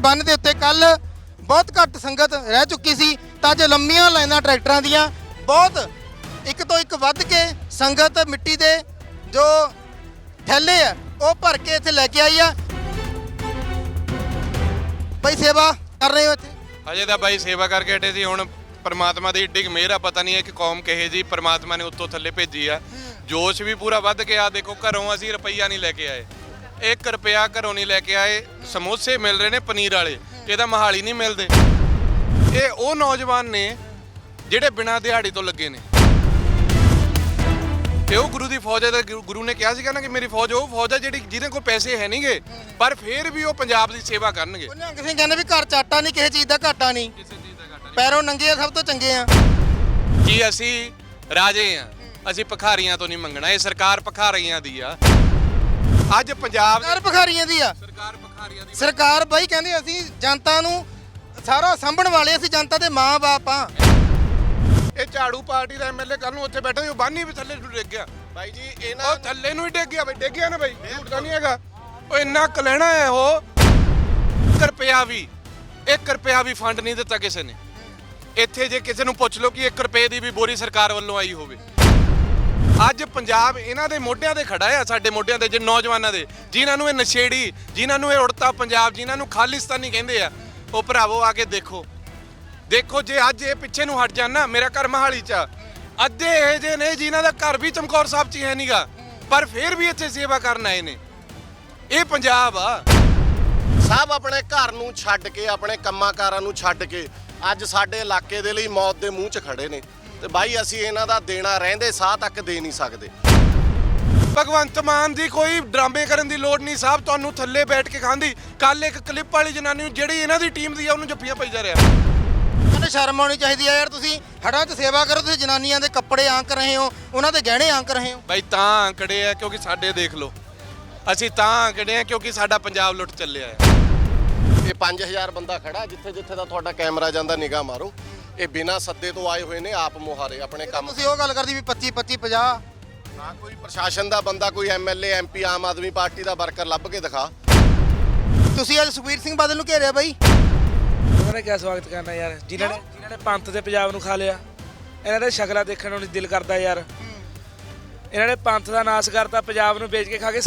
ਬੰਨ ਦੇ ਉੱਤੇ ਕੱਲ ਬਹੁਤ ਘੱਟ ਸੰਗਤ ਰਹਿ ਚੁੱਕੀ ਸੀ ਤਾਂ ਅੱਜ ਲੰਮੀਆਂ ਲਾਈਨਾਂ ਟਰੈਕਟਰਾਂ ਦੀਆਂ ਬਹੁਤ ਇੱਕ ਤੋਂ ਇੱਕ ਵੱਧ ਕੇ ਸੰਗਤ ਮਿੱਟੀ ਦੇ ਜੋ ਥੈਲੇ ਆ ਉਹ ਭਰ ਕੇ ਇੱਥੇ ਲੈ ਕੇ ਆਈ ਆ। ਬਈ ਸੇਵਾ ਕਰ ਰਹੇ ਹੋ ਇੱਥੇ? ਹਜੇ ਤਾਂ ਬਾਈ ਸੇਵਾ ਕਰਕੇ ਹਟੇ ਸੀ ਹੁਣ ਪਰਮਾਤਮਾ ਦੀ ਏਡੀ ਮਿਹਰ ਆ ਪਤਾ ਨਹੀਂ ਹੈ ਕਿ ਕੌਮ ਕਹੇ ਜੀ ਪਰਮਾਤਮਾ ਨੇ ਉੱਤੋਂ ਥੱਲੇ ਭੇਜੀ ਆ। ਜੋਸ਼ ਵੀ ਪੂਰਾ ਵੱਧ ਕੇ ਆ ਦੇਖੋ ਘਰੋਂ ਅਸੀਂ ਰੁਪਈਆ ਨਹੀਂ ਲੈ ਕੇ ਆਏ। 1 ਰੁਪਿਆ ਘਰੋਂ ਨਹੀਂ ਲੈ ਕੇ ਆਏ ਸਮੋਸੇ ਮਿਲ ਰਹੇ ਨੇ ਪਨੀਰ ਵਾਲੇ ਇਹ ਤਾਂ ਮਹਾਲੀ ਨਹੀਂ ਮਿਲਦੇ। ਇਹ ਉਹ ਨੌਜਵਾਨ ਨੇ ਜਿਹੜੇ ਬਿਨਾਂ ਦਿਹਾੜੀ ਤੋਂ ਲੱਗੇ ਨੇ। ਤੇ ਉਹ ਗੁਰੂ ਦੀ ਫੌਜ ਹੈ ਤੇ ਗੁਰੂ- ਗੁਰੂ ਨੇ ਕਿਹਾ ਸੀਗਾ ਨਾ ਕਿ ਮੇਰੀ ਫੌਜ ਉਹ ਫੌਜ ਹੈ ਜਿਹੜੀ ਜਿਹਦੇ ਕੋਲ ਪੈਸੇ ਹੈ ਨਹੀਂਗੇ ਪਰ ਫਿਰ ਵੀ ਉਹ ਪੰਜਾਬ ਦੀ ਸੇਵਾ ਕਰਨਗੇ। ਨਿਹੰਗ ਸਿੰਘ ਕਹਿੰਦੇ ਵੀ ਘਰ ਚਾਟਾ ਨਹੀਂ ਕਿਸੇ ਚੀਜ਼ ਦਾ ਘਾਟਾ ਨਹੀਂ। ਕਿਸੇ ਚੀਜ਼ ਦਾ ਘਾਟਾ ਨਹੀਂ। ਪੈਰੋਂ ਨੰਗੇ ਆ ਸਭ ਤੋਂ ਚੰਗੇ ਆ। ਜੀ ਅਸੀਂ ਰਾਜੇ ਆ। ਅਸੀਂ ਭਖਾਰੀਆਂ ਤੋਂ ਨਹੀਂ ਮੰਗਣਾ ਇਹ ਸਰਕਾਰ ਭਖਾਰੀਆਂ ਦੀ ਆ। ਅੱਜ ਪੰਜਾਬ ਸਰਕਾਰ ਭਖਾਰੀਆਂ ਦੀ ਆ। ਸਰਕਾਰ ਭਖਾਰੀਆਂ ਦੀ। ਸਰਕਾਰ ਬਾਈ ਕਹਿੰਦੇ ਅਸੀਂ ਜਨਤਾ ਨੂੰ ਸਾਰਾ ਸੰਭਣ ਵਾਲੇ ਅਸੀਂ ਜਨਤਾ ਦੇ ਮਾਂ-ਬਾਪ ਆ। ਇਹ ਝਾੜੂ ਪਾਰਟੀ ਦਾ ਐਮਐਲਏ ਕੱਲ ਨੂੰ ਉੱਥੇ ਬੈਠਾ ਸੀ ਉਹ ਬਾਨੀ ਵੀ ਥੱਲੇ ਨੂੰ ਡਿੱਗ ਗਿਆ। ਬਾਈ ਜੀ ਉਹ ਇਹਨਾਂ ਥੱਲੇ ਨੂੰ ਹੀ ਡਿੱਗ ਗਿਆ ਬਈ ਡਿੱਗ ਗਿਆ ਨਾ ਬਈ ਝੂਠ ਤਾਂ ਨਹੀਂ ਹੈਗਾ। ਉਹ ਇੰਨਾ ਕਲਹਿਣਾ ਹੈ ਉਹ 1 ਰੁਪਿਆ ਵੀ 1 ਰੁਪਿਆ ਵੀ ਫੰਡ ਨਹੀਂ ਦਿੱਤਾ ਕਿਸੇ ਨੇ। ਇੱਥੇ ਜੇ ਕਿਸੇ ਨੂੰ ਪੁੱਛ ਲਓ ਕਿ 1 ਰੁਪਏ ਦੀ ਵੀ ਬੋਰੀ ਸਰਕਾਰ ਵੱਲੋਂ ਆਈ ਹੋਵੇ। ਅੱਜ ਪੰਜਾਬ ਇਹਨਾਂ ਦੇ ਮੋਢਿਆਂ ਤੇ ਖੜਾ ਆ, ਸਾਡੇ ਮੋਢਿਆਂ ਤੇ ਜੇ ਨੌਜਵਾਨਾਂ ਦੇ। ਜਿਨ੍ਹਾਂ ਨੂੰ ਇਹ ਨਸ਼ੇੜੀ, ਜਿਨ੍ਹਾਂ ਨੂੰ ਇਹ ਉੜਤਾ ਪੰਜਾਬ, ਜਿਨ੍ਹਾਂ ਨੂੰ ਖਾਲਿਸਤਾਨੀ ਕਹਿੰਦੇ ਆ, ਉਹ ਭਰਾਵੋ ਆ ਕੇ ਦੇਖੋ। ਦੇਖੋ ਜੇ ਅੱਜ ਇਹ ਪਿੱਛੇ ਨੂੰ ਹਟ ਜਾਣ ਨਾ, ਮੇਰਾ ਘਰ ਮਹਾਲੀ ਚ ਆ। ਅੱਧੇ ਇਹ ਜੇ ਨੇ ਜਿਨ੍ਹਾਂ ਦਾ ਘਰ ਵੀ ਚਮਕੌਰ ਸਾਹਿਬ ਚ ਹੀ ਹੈ ਨਹੀਂਗਾ ਪਰ ਫਿਰ ਵੀ ਇੱਥੇ ਸੇਵਾ ਕਰਨ ਆਏ ਨੇ। ਇਹ ਪੰਜਾਬ ਆ। ਸਭ ਆਪਣੇ ਘਰ ਨੂੰ ਛੱਡ ਕੇ, ਆਪਣੇ ਕੰਮਾਂ ਕਾਰਾਂ ਨੂੰ ਛੱਡ ਕੇ, ਅੱਜ ਸਾਡੇ ਇਲਾਕੇ ਦੇ ਲਈ ਮੌਤ ਦੇ ਮੂੰਹ 'ਚ ਖੜੇ ਨੇ। ਤੇ ਬਾਈ ਅਸੀਂ ਇਹਨਾਂ ਦਾ ਦੇਣਾ ਰਹਿੰਦੇ ਸਾਹ ਤੱਕ ਦੇ ਨਹੀਂ ਸਕਦੇ। ਭਗਵੰਤ ਮਾਨ ਦੀ ਕੋਈ ਡਰਾਮੇ ਕਰਨ ਦੀ ਲੋੜ ਨਹੀਂ ਸਾਹਿਬ ਤੁਹਾਨੂੰ ਥੱਲੇ ਬੈਠ ਕੇ ਖਾਂਦੀ। ਕੱਲ ਇੱਕ ਕਲਿੱਪ ਵਾਲੀ ਜਨਾਨੀ ਨੂੰ ਜਿਹੜੀ ਇਹਨਾਂ ਦੀ ਟੀਮ ਦੀ ਆ ਉਹਨੂੰ ਜੱਫੀਆਂ ਪਾਈ ਜਾ ਰਿਹਾ। ਕਹਿੰਦੇ ਸ਼ਰਮ ਆਉਣੀ ਚਾਹੀਦੀ ਆ ਯਾਰ ਤੁਸੀਂ। ਹੜਾਂ 'ਚ ਸੇਵਾ ਕਰੋ ਤੁਸੀਂ ਜਨਾਨੀਆਂ ਦੇ ਕੱਪੜੇ ਆਂਕ ਰਹੇ ਹੋ ਉਹਨਾਂ ਦੇ ਗਹਿਣੇ ਆਂਕ ਰਹੇ ਹੋ। ਬਾਈ ਤਾਂ ਆਂਕੜੇ ਆ ਕਿਉਂਕਿ ਸਾਡੇ ਦੇਖ ਲਓ। ਅਸੀਂ ਤਾਂ ਆਂਕੜੇ ਆ ਕਿਉਂਕਿ ਸਾਡਾ ਪੰਜਾਬ ਲੁੱਟ ਚੱਲਿਆ ਹੈ ਇਹ 5000 ਬੰਦਾ ਖੜਾ ਜਿੱਥੇ ਜਿੱਥੇ ਦਾ ਤੁਹਾਡਾ ਕੈਮਰਾ ਜਾਂਦਾ ਨਿਗਾਹ ਮਾਰੋ। ਇਹ ਬਿਨਾਂ ਸੱਦੇ ਤੋਂ ਆਏ ਹੋਏ ਨੇ ਆਪ ਮੁਹਾਰੇ ਆਪਣੇ ਕੰਮ ਤੁਸੀਂ ਉਹ ਗੱਲ ਕਰਦੀ ਵੀ 25 25 50 ਨਾ ਕੋਈ ਪ੍ਰਸ਼ਾਸਨ ਦਾ ਬੰਦਾ ਕੋਈ MLA MP Aam Aadmi party ਦਾ ਵਰਕਰ ਲੱਭ ਕੇ ਦਿਖਾ। ਤੁਸੀਂ ਅੱਜ ਸੁਖਬੀਰ ਸਿੰਘ ਬਾਦਲ ਨੂੰ ਘੇਰਿਆ ਬਾਈ। ਉਹਨਾਂ ਨੇ ਕਿਆ ਸਵਾਗਤ ਕਰਨਾ ਯਾਰ? ਜਿਨ੍ਹਾਂ ਨੇ ਜਿਨ੍ਹਾਂ ਨੇ ਪੰਥ ਤੇ ਪੰਜਾਬ ਨੂੰ ਖਾ ਲਿਆ। ਇਹਨਾਂ ਦੇ ਸ਼ਕਲਾਂ ਦੇਖਣ ਨੂੰ ਨਹੀਂ ਦਿਲ ਕਰਦਾ ਯਾਰ। ਇਹਨਾਂ ਨੇ ਪੰਥ ਦਾ ਨਾਸ ਕਰਤਾ ਪੰਜਾਬ ਨੂੰ ਵੇਚ ਕੇ ਖਾ ਕੇ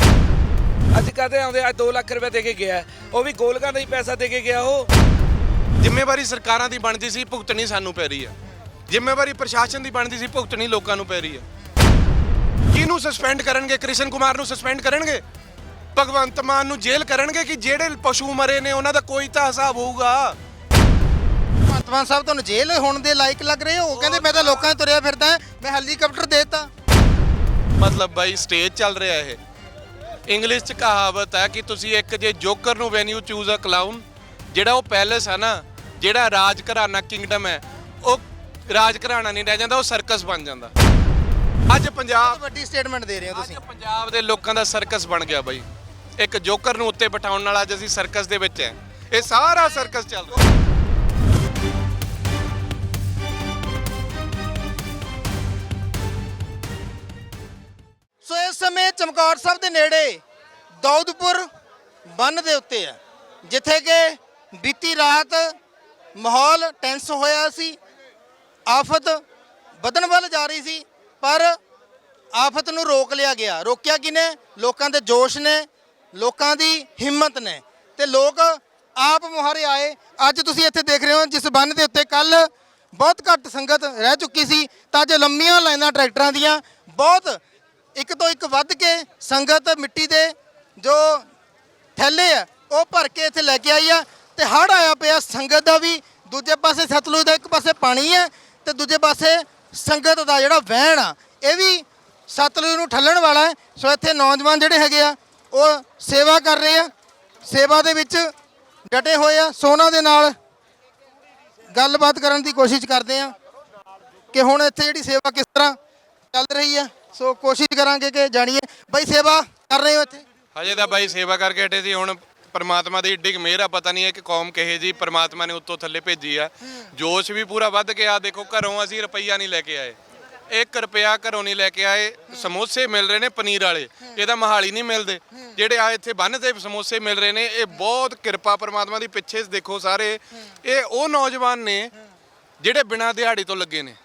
ਅੱਜ ਕਹਦੇ ਆਉਂਦੇ ਅੱਜ 2 ਲੱਖ ਰੁਪਏ ਦੇ ਕੇ ਗਿਆ। ਉਹ ਵੀ ਗੋਲਕਾਂ ਦਾ ਹੀ ਪੈਸਾ ਦੇ ਕੇ ਗਿਆ ਉਹ। ਜ਼ਿੰਮੇਵਾਰੀ ਸਰਕਾਰਾਂ ਦੀ ਬਣਦੀ ਸੀ ਭੁਗਤਣੀ ਸਾਨੂੰ ਪੈ ਰਹੀ ਹੈ। ਜ਼ਿੰਮੇਵਾਰੀ ਪ੍ਰਸ਼ਾਸਨ ਦੀ ਬਣਦੀ ਸੀ ਭੁਗਤਣੀ ਲੋਕਾਂ ਨੂੰ ਪੈ ਰਹੀ ਹੈ। ਕਿਹਨੂੰ ਸਸਪੈਂਡ ਕਰਨਗੇ? ਕ੍ਰਿਸ਼ਨ ਕੁਮਾਰ ਨੂੰ ਸਸਪੈਂਡ ਕਰਨਗੇ? ਭਗਵੰਤ ਮਾਨ ਨੂੰ ਜੇਲ੍ਹ ਕਰਨਗੇ ਕਿ ਜਿਹੜੇ ਪਸ਼ੂ ਮਰੇ ਨੇ ਉਹਨਾਂ ਦਾ ਕੋਈ ਤਾਂ ਹਿਸਾਬ ਹੋਊਗਾ? ਭਗਵੰਤ ਮਾਨ ਸਾਹਿਬ ਤੁਹਾਨੂੰ ਜੇਲ੍ਹ ਹੋਣ ਦੇ ਲਾਇਕ ਲੱਗ ਰਹੇ ਹੋ? ਉਹ ਕਹਿੰਦੇ ਮੈਂ ਤਾਂ ਲੋਕਾਂ 'ਚ ਤੁਰਿਆ ਫਿਰਦਾ ਮੈਂ ਹੈਲੀਕਾਪਟਰ ਦੇਤਾ। ਮਤਲਬ ਬਾਈ ਸਟੇਜ ਚੱਲ ਰਿਹਾ ਇਹ। ਇੰਗਲਿਸ਼ ਚ ਕਹਾਵਤ ਹੈ ਕਿ ਤੁਸੀਂ ਇੱਕ ਜੇ ਜੋਕਰ ਨੂੰ when you choose a clown ਜਿਹੜਾ ਉਹ ਪੈਲੇਸ ਹੈ ਨਾ ਜਿਹੜਾ ਰਾਜ ਘਰਾਣਾ ਕਿੰਗਡਮ ਹੈ ਉਹ ਰਾਜ ਘਰਾਣਾ ਨਹੀਂ ਰਹਿ ਜਾਂਦਾ ਉਹ ਸਰਕਸ ਬਣ ਜਾਂਦਾ। ਅੱਜ ਪੰਜਾਬ ਵੱਡੀ ਸਟੇਟਮੈਂਟ ਦੇ ਰਹੇ ਹੋ ਤੁਸੀਂ। ਅੱਜ ਪੰਜਾਬ ਦੇ ਲੋਕਾਂ ਦਾ ਸਰਕਸ ਬਣ ਗਿਆ ਬਾਈ। ਇੱਕ ਜੋਕਰ ਨੂੰ ਉੱਤੇ ਬਿਠਾਉਣ ਨਾਲ ਅੱਜ ਅਸੀਂ ਸਰਕਸ ਦੇ ਵਿੱਚ ਹੈ। ਇਹ ਸਾਰਾ ਸਰਕਸ ਚੱਲ ਰਿਹਾ। ਸੋ ਇਸ ਸਮੇਂ ਚਮਕੌਰ ਸਾਹਿਬ ਦੇ ਨੇੜੇ ਦੌਦਪੁਰ ਬੰਨ ਦੇ ਉੱਤੇ ਆ ਜਿੱਥੇ ਕਿ ਬੀਤੀ ਰਾਤ ਮਾਹੌਲ ਟੈਂਸ ਹੋਇਆ ਸੀ। ਆਫਤ ਵਧਣ ਵੱਲ ਜਾ ਰਹੀ ਸੀ, ਪਰ ਆਫਤ ਨੂੰ ਰੋਕ ਲਿਆ ਗਿਆ। ਰੋਕਿਆ ਕਿਨੇ ਲੋਕਾਂ ਦੇ ਜੋਸ਼ ਨੇ, ਲੋਕਾਂ ਦੀ ਹਿੰਮਤ ਨੇ। ਤੇ ਲੋਕ ਆਪ ਮੁਹਾਰੇ ਆਏ। ਅੱਜ ਤੁਸੀਂ ਇੱਥੇ ਦੇਖ ਰਹੇ ਹੋ, ਜਿਸ ਬੰਨ ਦੇ ਉੱਤੇ ਕੱਲ ਬਹੁਤ ਘੱਟ ਸੰਗਤ ਰਹਿ ਚੁੱਕੀ ਸੀ, ਤਾਂ ਅੱਜ ਲੰਮੀਆਂ ਲਾਈਨਾਂ ਟਰੈਕਟਰਾਂ ਦੀਆਂ ਬਹੁਤ ਇੱਕ ਤੋਂ ਇੱਕ ਵੱਧ ਕੇ ਸੰਗਤ ਮਿੱਟੀ ਦੇ ਜੋ ਥੈਲੇ ਆ, ਉਹ ਭਰ ਕੇ ਇੱਥੇ ਲੈ ਕੇ ਆਈ ਆ। ਤੇ ਹੜ ਆਇਆ ਪਿਆ, ਸੰਗਤ ਦਾ ਵੀ। ਦੂਜੇ ਪਾਸੇ ਸਤਲੁਜ ਦਾ ਇੱਕ ਪਾਸੇ ਪਾਣੀ ਹੈ ਤੇ ਦੂਜੇ ਪਾਸੇ ਸੰਗਤ ਦਾ ਜਿਹੜਾ ਵਹਿਣ ਆ, ਇਹ ਵੀ ਸਤਲੁਜ ਨੂੰ ਠੱਲਣ ਵਾਲਾ ਹੈ। ਸੋ ਇੱਥੇ ਨੌਜਵਾਨ ਜਿਹੜੇ ਹੈਗੇ ਆ, ਉਹ ਸੇਵਾ ਕਰ ਰਹੇ ਆ। ਸੇਵਾ ਦੇ ਵਿੱਚ ਡਟੇ ਹੋਏ ਆ। ਸੋਨਾ ਦੇ ਨਾਲ ਗੱਲਬਾਤ ਕਰਨ ਦੀ ਕੋਸ਼ਿਸ਼ ਕਰਦੇ ਆ ਕਿ ਹੁਣ ਇੱਥੇ ਜਿਹੜੀ ਸੇਵਾ ਕਿਸ ਤਰ੍ਹਾਂ ਚੱਲ ਰਹੀ ਆ। ਸੋ ਕੋਸ਼ਿਸ਼ ਕਰਾਂਗੇ ਕਿ ਜਾਣੀਏ। ਬਈ, ਸੇਵਾ ਕਰ ਰਹੇ ਹੋ ਇੱਥੇ? ਹਜੇ ਤਾਂ ਬਾਈ ਸੇਵਾ ਕਰਕੇ ਹਟੇ ਸੀ, ਹੁਣ ਪਰਮਾਤਮਾ ਦੀ ਏਡੀ ਕੁ ਮਿਹਰ ਆ, ਪਤਾ ਨਹੀਂ ਹੈ ਕਿ ਕੌਮ ਕਹੇ ਜੀ ਪਰਮਾਤਮਾ ਨੇ ਉੱਤੋਂ ਥੱਲੇ ਭੇਜੀ ਆ। ਜੋਸ਼ ਵੀ ਪੂਰਾ ਵੱਧ ਕੇ ਆ, ਦੇਖੋ ਘਰੋਂ ਅਸੀਂ ਰੁਪਈਆ ਨਹੀਂ ਲੈ ਕੇ ਆਏ। 1 ਰੁਪਿਆ ਘਰੋਂ ਨਹੀਂ ਲੈ ਕੇ ਆਏ, ਸਮੋਸੇ ਮਿਲ ਰਹੇ ਨੇ ਪਨੀਰ ਵਾਲੇ ਇਹ ਤਾਂ ਮਹਾਲੀ ਨਹੀਂ ਮਿਲਦੇ। ਜਿਹੜੇ ਆ ਇੱਥੇ ਬੰਨ ਸਮੋਸੇ ਮਿਲ ਰਹੇ ਨੇ, ਇਹ ਬਹੁਤ ਕਿਰਪਾ ਪਰਮਾਤਮਾ ਦੀ ਪਿੱਛੇ ਦੇਖੋ ਸਾਰੇ, ਇਹ ਉਹ ਨੌਜਵਾਨ ਨੇ ਜਿਹੜੇ ਬਿਨਾਂ ਦਿਹਾੜੀ ਤੋਂ ਲੱਗੇ ਨੇ।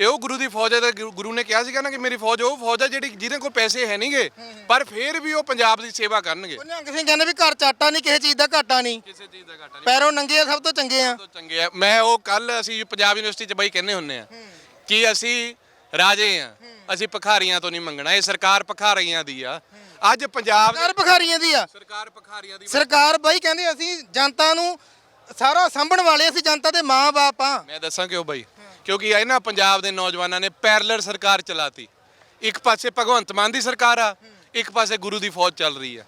ਇਹ ਉਹ ਗੁਰੂ ਦੀ ਫੌਜ ਹੈ ਤੇ ਗੁਰੂ- ਗੁਰੂ ਨੇ ਕਿਹਾ ਸੀਗਾ ਨਾ ਕਿ ਮੇਰੀ ਫੌਜ ਉਹ ਫੌਜ ਹੈ ਜਿਹੜੀ ਜਿਹਦੇ ਕੋਲ ਪੈਸੇ ਹੈ ਨਹੀਂਗੇ ਪਰ ਫਿਰ ਵੀ ਉਹ ਪੰਜਾਬ ਦੀ ਸੇਵਾ ਕਰਨਗੇ। ਨਿਹੰਗ ਸਿੰਘ ਕਹਿੰਦੇ ਵੀ ਘਰ ਚਾਟਾ ਨਹੀਂ ਕਿਸੇ ਚੀਜ਼ ਦਾ ਘਾਟਾ ਨਹੀਂ। ਕਿਸੇ ਚੀਜ਼ ਦਾ ਘਾਟਾ ਨਹੀਂ। ਪੈਰੋਂ ਨੰਗੇ ਆ ਸਭ ਤੋਂ ਚੰਗੇ ਆ। ਤੋਂ ਚੰਗੇ ਆ। ਮੈਂ ਉਹ ਕੱਲ ਅਸੀਂ ਪੰਜਾਬ ਯੂਨੀਵਰਸਿਟੀ ਚ ਬਾਈ ਕਹਿੰਦੇ ਹੁੰਨੇ ਆ ਕਿ ਅਸੀਂ ਰਾਜੇ ਆ ਅਸੀਂ ਭਖਾਰੀਆਂ ਤੋਂ ਨਹੀਂ ਮੰਗਣਾ ਇਹ ਸਰਕਾਰ ਭਖਾਰੀਆਂ ਦੀ ਆ। ਅੱਜ ਪੰਜਾਬ ਸਰਕਾਰ ਭਖਾਰੀਆਂ ਦੀ ਆ। ਸਰਕਾਰ ਭਖਾਰੀਆਂ ਦੀ ਸਰਕਾਰ ਬਾਈ ਕਹਿੰਦੇ ਅਸੀਂ ਜਨਤਾ ਨੂੰ ਸਾਰਾ ਸਾਂਭਣ ਵਾਲੇ ਅਸੀਂ ਜਨਤਾ ਦੇ ਮਾਂ-ਬਾਪ ਆ। ਮੈਂ ਦੱਸਾਂ ਕਿਉਂ ਬਾਈ? ਕਿਉਂਕਿ ਇਹਨਾਂ ਪੰਜਾਬ ਦੇ ਨੌਜਵਾਨਾਂ ਨੇ ਪੈਰਲਰ ਸਰਕਾਰ ਚਲਾਤੀ। ਇੱਕ ਪਾਸੇ ਭਗਵੰਤ ਮਾਨ ਦੀ ਸਰਕਾਰ ਆ, ਇੱਕ ਪਾਸੇ ਗੁਰੂ ਦੀ ਫੌਜ ਚੱਲ ਰਹੀ ਆ।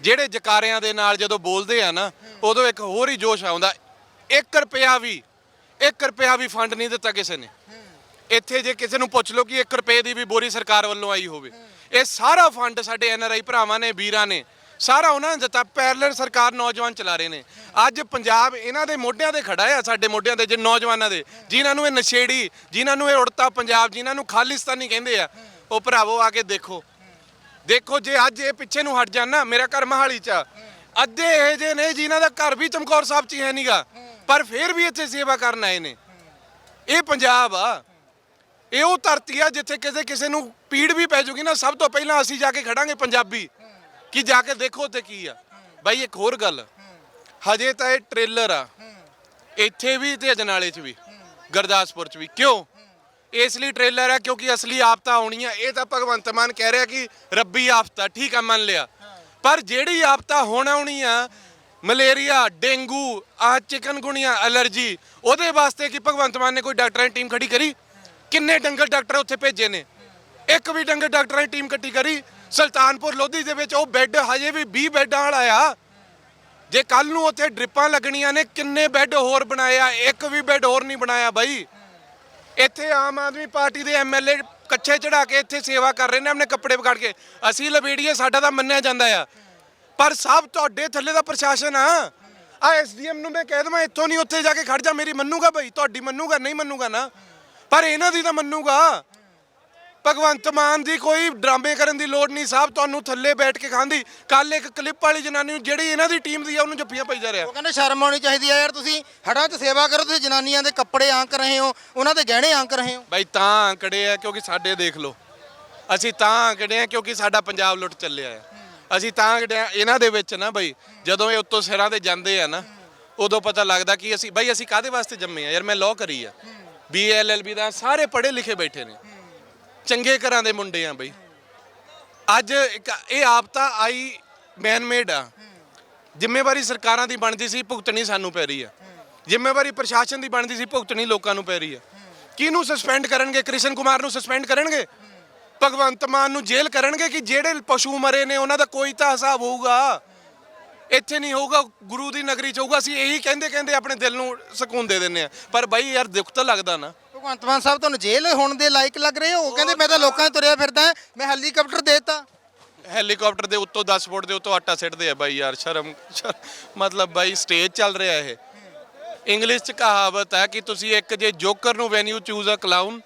ਜਿਹੜੇ ਜਕਾਰਿਆਂ ਦੇ ਨਾਲ ਜਦੋਂ ਬੋਲਦੇ ਆ ਨਾ, ਉਦੋਂ ਇੱਕ ਹੋਰ ਹੀ ਜੋਸ਼ ਆਉਂਦਾ। 1 ਰੁਪਿਆ ਵੀ 1 ਰੁਪਿਆ ਵੀ ਫੰਡ ਨਹੀਂ ਦਿੱਤਾ ਕਿਸੇ ਨੇ। ਇੱਥੇ ਜੇ ਕਿਸੇ ਨੂੰ ਪੁੱਛ ਲਓ ਕਿ 1 ਰੁਪਏ ਦੀ ਵੀ ਬੋਰੀ ਸਰਕਾਰ ਵੱਲੋਂ ਆਈ ਹੋਵੇ। ਇਹ ਸਾਰਾ ਫੰਡ ਸਾਡੇ ਐਨਆਰਆਈ ਭਰਾਵਾਂ ਨੇ, ਵੀਰਾਂ ਨੇ ਸਾਰਾ ਉਹਨਾਂ ਨੇ ਦਿੱਤਾ ਪੈਰਲਰ ਸਰਕਾਰ ਨੌਜਵਾਨ ਚਲਾ ਰਹੇ ਨੇ। ਅੱਜ ਪੰਜਾਬ ਇਹਨਾਂ ਦੇ ਮੋਢਿਆਂ ਤੇ ਖੜਾ ਆ, ਸਾਡੇ ਮੋਢਿਆਂ ਤੇ ਜੇ ਨੌਜਵਾਨਾਂ ਦੇ। ਜਿਨ੍ਹਾਂ ਨੂੰ ਇਹ ਨਸ਼ੇੜੀ ਜਿਨ੍ਹਾਂ ਨੂੰ ਇਹ ਉੜਤਾ ਪੰਜਾਬ ਜਿਨ੍ਹਾਂ ਨੂੰ ਖਾਲਿਸਤਾਨੀ ਕਹਿੰਦੇ ਆ, ਉਹ ਭਰਾਵੋ ਆ ਕੇ ਦੇਖੋ। ਦੇਖੋ ਜੇ ਅੱਜ ਇਹ ਪਿੱਛੇ ਨੂੰ ਹਟ ਜਾਣ ਨਾ, ਮੇਰਾ ਘਰ ਮਹਾਲੀ ਚ ਆ। ਅੱਧੇ ਇਹ ਜੇ ਨੇ ਜਿਨ੍ਹਾਂ ਦਾ ਘਰ ਵੀ ਚਮਕੌਰ ਸਾਹਿਬ ਚ ਹੀ ਹੈ ਨਹੀਂਗਾ ਪਰ ਫਿਰ ਵੀ ਇੱਥੇ ਸੇਵਾ ਕਰਨ ਆਏ ਨੇ। ਇਹ ਪੰਜਾਬ ਆ। ਇਹ ਉਹ ਧਰਤੀ ਆ ਜਿੱਥੇ ਕਿਸੇ ਕਿਸੇ ਨੂੰ ਪੀੜ ਵੀ ਪੈ ਜੂਗੀ ਨਾ, ਸਭ ਤੋਂ ਪਹਿਲਾਂ ਅਸੀਂ ਜਾ ਕੇ ਖੜਾਂਗੇ ਪੰਜਾਬੀ। ਕਿ ਜਾ ਕੇ ਦੇਖੋ ਤੇ ਕੀ ਆ। ਬਾਈ, ਇੱਕ ਹੋਰ ਗੱਲ। ਹਜੇ ਤਾਂ ਇਹ ਟ੍ਰੇਲਰ ਆ। ਇੱਥੇ ਵੀ ਤੇ ਅਜਨਾਲੇ 'ਚ ਵੀ। ਗੁਰਦਾਸਪੁਰ 'ਚ ਵੀ। ਕਿਉਂ? ਇਸ ਲਈ ਟ੍ਰੇਲਰ ਆ ਕਿਉਂਕਿ ਅਸਲੀ ਆਫ਼ਤਾਂ ਆਉਣੀ ਆ ਇਹ ਤਾਂ ਭਗਵੰਤ ਮਾਨ ਕਹਿ ਰਿਹਾ ਕਿ ਰੱਬੀ ਆਫਤਾ, ਠੀਕ ਆ, ਮੰਨ ਲਿਆ। ਪਰ ਜਿਹੜੀ ਆਫਤਾ ਹੁਣ ਆਉਣੀ ਆ ਮਲੇਰੀਆ, ਡੇਂਗੂ ਆ ਚਿਕਨਗੁਣੀਆ ਐਲਰਜੀ, ਉਹਦੇ ਵਾਸਤੇ ਕਿ ਭਗਵੰਤ ਮਾਨ ਨੇ ਕੋਈ ਡਾਕਟਰਾਂ ਦੀ ਟੀਮ ਖੜੀ ਕਰੀ? ਕਿੰਨੇ ਡੰਗਰ ਡਾਕਟਰ ਉੱਥੇ ਭੇਜੇ ਨੇ? ਇੱਕ ਵੀ ਡੰਗਰ ਡਾਕਟਰਾਂ ਦੀ ਟੀਮ ਕੱਟੀ ਕਰੀ? ਸੁਲਤਾਨਪੁਰ ਲੋਧੀ ਦੇ ਵਿੱਚ ਉਹ ਬੈੱਡ, ਹਜੇ ਵੀ 20 ਬੈੱਡਾਂ ਵਾਲਾ ਆ। ਜੇ ਕੱਲ ਨੂੰ ਉੱਥੇ ਡ੍ਰਿਪਾਂ ਲੱਗਣੀਆਂ ਨੇ, ਕਿੰਨੇ ਬੈੱਡ ਹੋਰ ਬਣਾਏ ਆ? ਇੱਕ ਵੀ ਬੈੱਡ ਹੋਰ ਨਹੀਂ ਬਣਾਇਆ ਬਾਈ। ਇੱਥੇ ਆਮ ਆਦਮੀ ਪਾਰਟੀ ਦੇ ਐਮਐਲਏ ਕੱਛੇ ਚੜਾ ਕੇ ਇੱਥੇ ਸੇਵਾ ਕਰ ਰਹੇ ਨੇ, ਆਪਣੇ ਕੱਪੜੇ ਵਿਗਾੜ ਕੇ। ਅਸੀਂ ਲਬੇੜੀਏ, ਸਾਡਾ ਤਾਂ ਮੰਨਿਆ ਜਾਂਦਾ ਆ। ਪਰ ਸਭ ਤੁਹਾਡੇ ਥੱਲੇ ਦਾ ਪ੍ਰਸ਼ਾਸਨ ਆ। ਆ ਐਸਡੀਐਮ ਨੂੰ ਮੈਂ ਕਹਿ ਦਵਾਂ, ਇੱਥੋਂ ਨਹੀਂ ਉੱਥੇ ਜਾ ਕੇ ਖੜ ਜਾ। ਮੇਰੀ ਮੰਨੂਗਾ ਭਾਈ ਤੁਹਾਡੀ ਮੰਨੂਗਾ, ਨਹੀਂ ਮੰਨੂਗਾ ਨਾ। ਪਰ ਇਹਨਾਂ ਦੀ ਤਾਂ ਮੰਨੂਗਾ। ਭਗਵੰਤ ਮਾਨ ਦੀ ਕੋਈ ਡਰਾਮੇ ਕਰਨ ਦੀ ਲੋੜ ਨਹੀਂ ਸਾਹਿਬ ਤੁਹਾਨੂੰ ਥੱਲੇ ਬੈਠ ਕੇ ਖਾਂਦੀ। ਕੱਲ ਇੱਕ ਕਲਿੱਪ ਵਾਲੀ ਜਨਾਨੀ ਨੂੰ ਜਿਹੜੀ ਇਹਨਾਂ ਦੀ ਟੀਮ ਦੀ ਆ ਉਹਨੂੰ ਜੱਫੀਆਂ ਪਾਈ ਜਾ ਰਿਹਾ। ਉਹ ਕਹਿੰਦੇ ਸ਼ਰਮ ਆਉਣੀ ਚਾਹੀਦੀ ਆ ਯਾਰ ਤੁਸੀਂ। ਹੜਾਂ 'ਚ ਸੇਵਾ ਕਰੋ ਤੁਸੀਂ ਜਨਾਨੀਆਂ ਦੇ ਕੱਪੜੇ ਆਂਕ ਰਹੇ ਹੋ ਉਹਨਾਂ ਦੇ ਗਹਿਣੇ ਆਂਕ ਰਹੇ ਹੋ। ਬਾਈ ਤਾਂ ਆਂਕੜੇ ਆ ਕਿਉਂਕਿ ਸਾਡੇ ਦੇਖ ਲਓ। ਅਸੀਂ ਤਾਂ ਆਂਕੜੇ ਆ ਕਿਉਂਕਿ ਸਾਡਾ ਪੰਜਾਬ ਲੁੱਟ ਚੱਲਿਆ ਆ। ਅਸੀਂ ਤਾਂ ਆਂਕੜੇ ਆ ਇਹਨਾਂ ਦੇ ਵਿੱਚ ਨਾ ਬਾਈ ਜਦੋਂ ਇਹ ਉੱਤੋਂ ਸਿਰਾਂ ਤੇ ਜਾਂਦੇ ਆ ਨਾ ਉਦੋਂ ਪਤਾ ਲੱਗਦਾ ਕਿ ਅਸੀਂ ਬਾਈ ਅਸੀਂ ਕਾਦੇ ਵਾਸਤੇ ਜੰਮੇ ਆ? ਯਾਰ ਮੈਂ ਲਾਅ ਕਰੀ ਆ। ਬੀਐਲਐਲਬੀ ਦਾ ਸਾਰੇ ਪੜ੍ਹੇ ਲਿਖੇ ਬੈਠੇ ਨੇ। ਚੰਗੇ ਘਰਾਂ ਦੇ ਮੁੰਡੇ ਆ ਬਈ। ਅੱਜ ਇੱਕ ਇਹ ਆਪਤਾ ਆਈ ਮੈਨ ਮੇਡ ਆ। ਜ਼ਿੰਮੇਵਾਰੀ ਸਰਕਾਰਾਂ ਦੀ ਬਣਦੀ ਸੀ, ਭੁਗਤਣੀ ਸਾਨੂੰ ਪੈ ਰਹੀ ਆ। ਜ਼ਿੰਮੇਵਾਰੀ ਪ੍ਰਸ਼ਾਸਨ ਦੀ ਬਣਦੀ ਸੀ, ਭੁਗਤਣੀ ਲੋਕਾਂ ਨੂੰ ਪੈ ਰਹੀ ਆ। ਕਿਹਨੂੰ ਸਸਪੈਂਡ ਕਰਨਗੇ? ਕ੍ਰਿਸ਼ਨ ਕੁਮਾਰ ਨੂੰ ਸਸਪੈਂਡ ਕਰਨਗੇ? ਭਗਵੰਤ ਮਾਨ ਨੂੰ ਜੇਲ੍ਹ ਕਰਨਗੇ ਕਿ ਜਿਹੜੇ ਪਸ਼ੂ ਮਰੇ ਨੇ, ਉਹਨਾਂ ਦਾ ਕੋਈ ਤਾਂ ਹਿਸਾਬ ਹੋਊਗਾ? ਇੱਥੇ ਨਹੀਂ ਹੋਊਗਾ, ਗੁਰੂ ਦੀ ਨਗਰੀ ਚ ਹੋਊਗਾ। ਅਸੀਂ ਇਹੀ ਕਹਿੰਦੇ ਕਹਿੰਦੇ ਆਪਣੇ ਦਿਲ ਨੂੰ ਸਕੂਨ ਦੇ ਦਿੰਦੇ ਆ। ਪਰ ਬਾਈ ਯਾਰ ਦੁੱਖ ਤਾਂ ਲੱਗਦਾ ਨਾ। ਭਗਵੰਤ ਮਾਨ ਸਾਹਿਬ ਤੁਹਾਨੂੰ ਜੇਲ੍ਹ ਹੋਣ ਦੇ ਲਾਇਕ ਲੱਗ ਰਹੇ ਹੋ? ਉਹ ਕਹਿੰਦੇ ਮੈਂ ਤਾਂ ਲੋਕਾਂ 'ਚ ਤੁਰਿਆ ਫਿਰਦਾ ਮੈਂ ਹੈਲੀਕਾਪਟਰ ਦੇਤਾ। ਹੈਲੀਕਾਪਟਰ ਦੇ ਉੱਤੋਂ 10 ਫੁੱਟ ਦੇ ਉੱਤੋਂ ਆਟਾ ਸਿੱਟਦੇ ਆ ਬਾਈ ਯਾਰ ਸ਼ਰਮ ਸ਼ਰ- ਮਤਲਬ ਬਾਈ ਸਟੇਜ ਚੱਲ ਰਿਹਾ ਇਹ। ਇੰਗਲਿਸ਼ ਚ ਕਹਾਵਤ ਹੈ ਕਿ ਤੁਸੀਂ ਇੱਕ ਜੇ ਜੋਕਰ ਨੂੰ when you choose a clown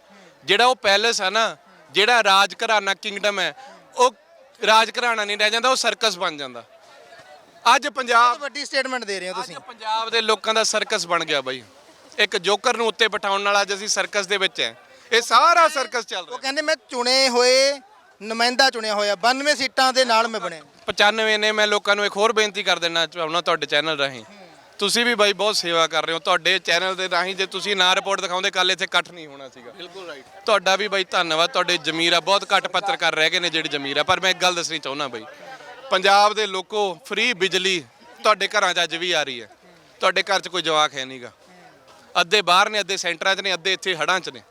ਜਿਹੜਾ ਉਹ ਪੈਲੇਸ ਹੈ ਨਾ ਜਿਹੜਾ ਰਾਜ ਘਰਾਣਾ ਕਿੰਗਡਮ ਹੈ ਉਹ ਰਾਜ ਘਰਾਣਾ ਨਹੀਂ ਰਹਿ ਜਾਂਦਾ ਉਹ ਸਰਕਸ ਬਣ ਜਾਂਦਾ। ਅੱਜ ਪੰਜਾਬ ਵੱਡੀ ਸਟੇਟਮੈਂਟ ਦੇ ਰਹੇ ਹੋ ਤੁਸੀਂ। ਅੱਜ ਪੰਜਾਬ ਦੇ ਲੋਕਾਂ ਦਾ ਸਰਕਸ ਬਣ ਗਿਆ ਬਾਈ। ਇੱਕ ਜੋਕਰ ਨੂੰ ਉੱਤੇ ਬਿਠਾਉਣ ਨਾਲ ਅੱਜ ਅਸੀਂ ਸਰਕਸ ਦੇ ਵਿੱਚ ਹੈ। ਇਹ ਸਾਰਾ ਸਰਕਸ ਚੱਲ ਉਹ ਰਿਹਾ ਕਹਿੰਦੇ ਮੈਂ ਚੁਣੇ ਹੋਏ ਨੁਮਾਇੰਦਾ ਚੁਣਿਆ ਹੋਇਆ 92 ਸੀਟਾਂ ਦੇ ਨਾਲ ਮੈਂ ਬਣਿਆ। 95 ਨੇ ਮੈਂ ਲੋਕਾਂ ਨੂੰ ਇੱਕ ਹੋਰ ਬੇਨਤੀ ਕਰ ਦੇਣਾ ਚਾਹੁੰਦਾ ਤੁਹਾਡੇ ਚੈਨਲ ਰਾਹੀਂ। ਤੁਸੀਂ ਵੀ ਬਾਈ ਬਹੁਤ ਸੇਵਾ ਕਰ ਰਹੇ ਹੋ ਤੁਹਾਡੇ ਚੈਨਲ ਦੇ ਰਾਹੀਂ ਜੇ ਤੁਸੀਂ ਨਾ ਰਿਪੋਰਟ ਦਿਖਾਉਂਦੇ ਕੱਲ ਇੱਥੇ ਇਕੱਠ ਨਹੀਂ ਹੋਣਾ ਸੀਗਾ। ਬਿਲਕੁਲ ਰਾਈਟ ਤੁਹਾਡਾ ਵੀ ਬਾਈ ਧੰਨਵਾਦ ਤੁਹਾਡੇ ਜ਼ਮੀਰ ਆ ਬਹੁਤ ਘੱਟ ਪੱਤਰਕਾਰ ਰਹਿ ਗਏ ਨੇ ਜਿਹੜੀ ਜ਼ਮੀਰ ਆ ਪਰ ਮੈਂ ਇੱਕ ਗੱਲ ਦੱਸਣੀ ਚਾਹੁੰਦਾ ਬਾਈ। ਪੰਜਾਬ ਦੇ ਲੋਕੋ ਫ੍ਰੀ ਬਿਜਲੀ ਤੁਹਾਡੇ ਘਰਾਂ 'ਚ ਅੱਜ ਵੀ ਆ ਰਹੀ ਹੈ। ਤੁਹਾਡੇ ਘਰ 'ਚ ਕੋਈ ਜਵਾਕ ਹੈ ਨਹੀਂਗਾ ਅੱਧੇ ਬਾਹਰ ਨੇ, ਅੱਧੇ ਸੈਂਟਰਾਂ 'ਚ ਨੇ, ਅੱਧੇ ਇੱਥੇ ਹੜਾਂ 'ਚ ਨੇ।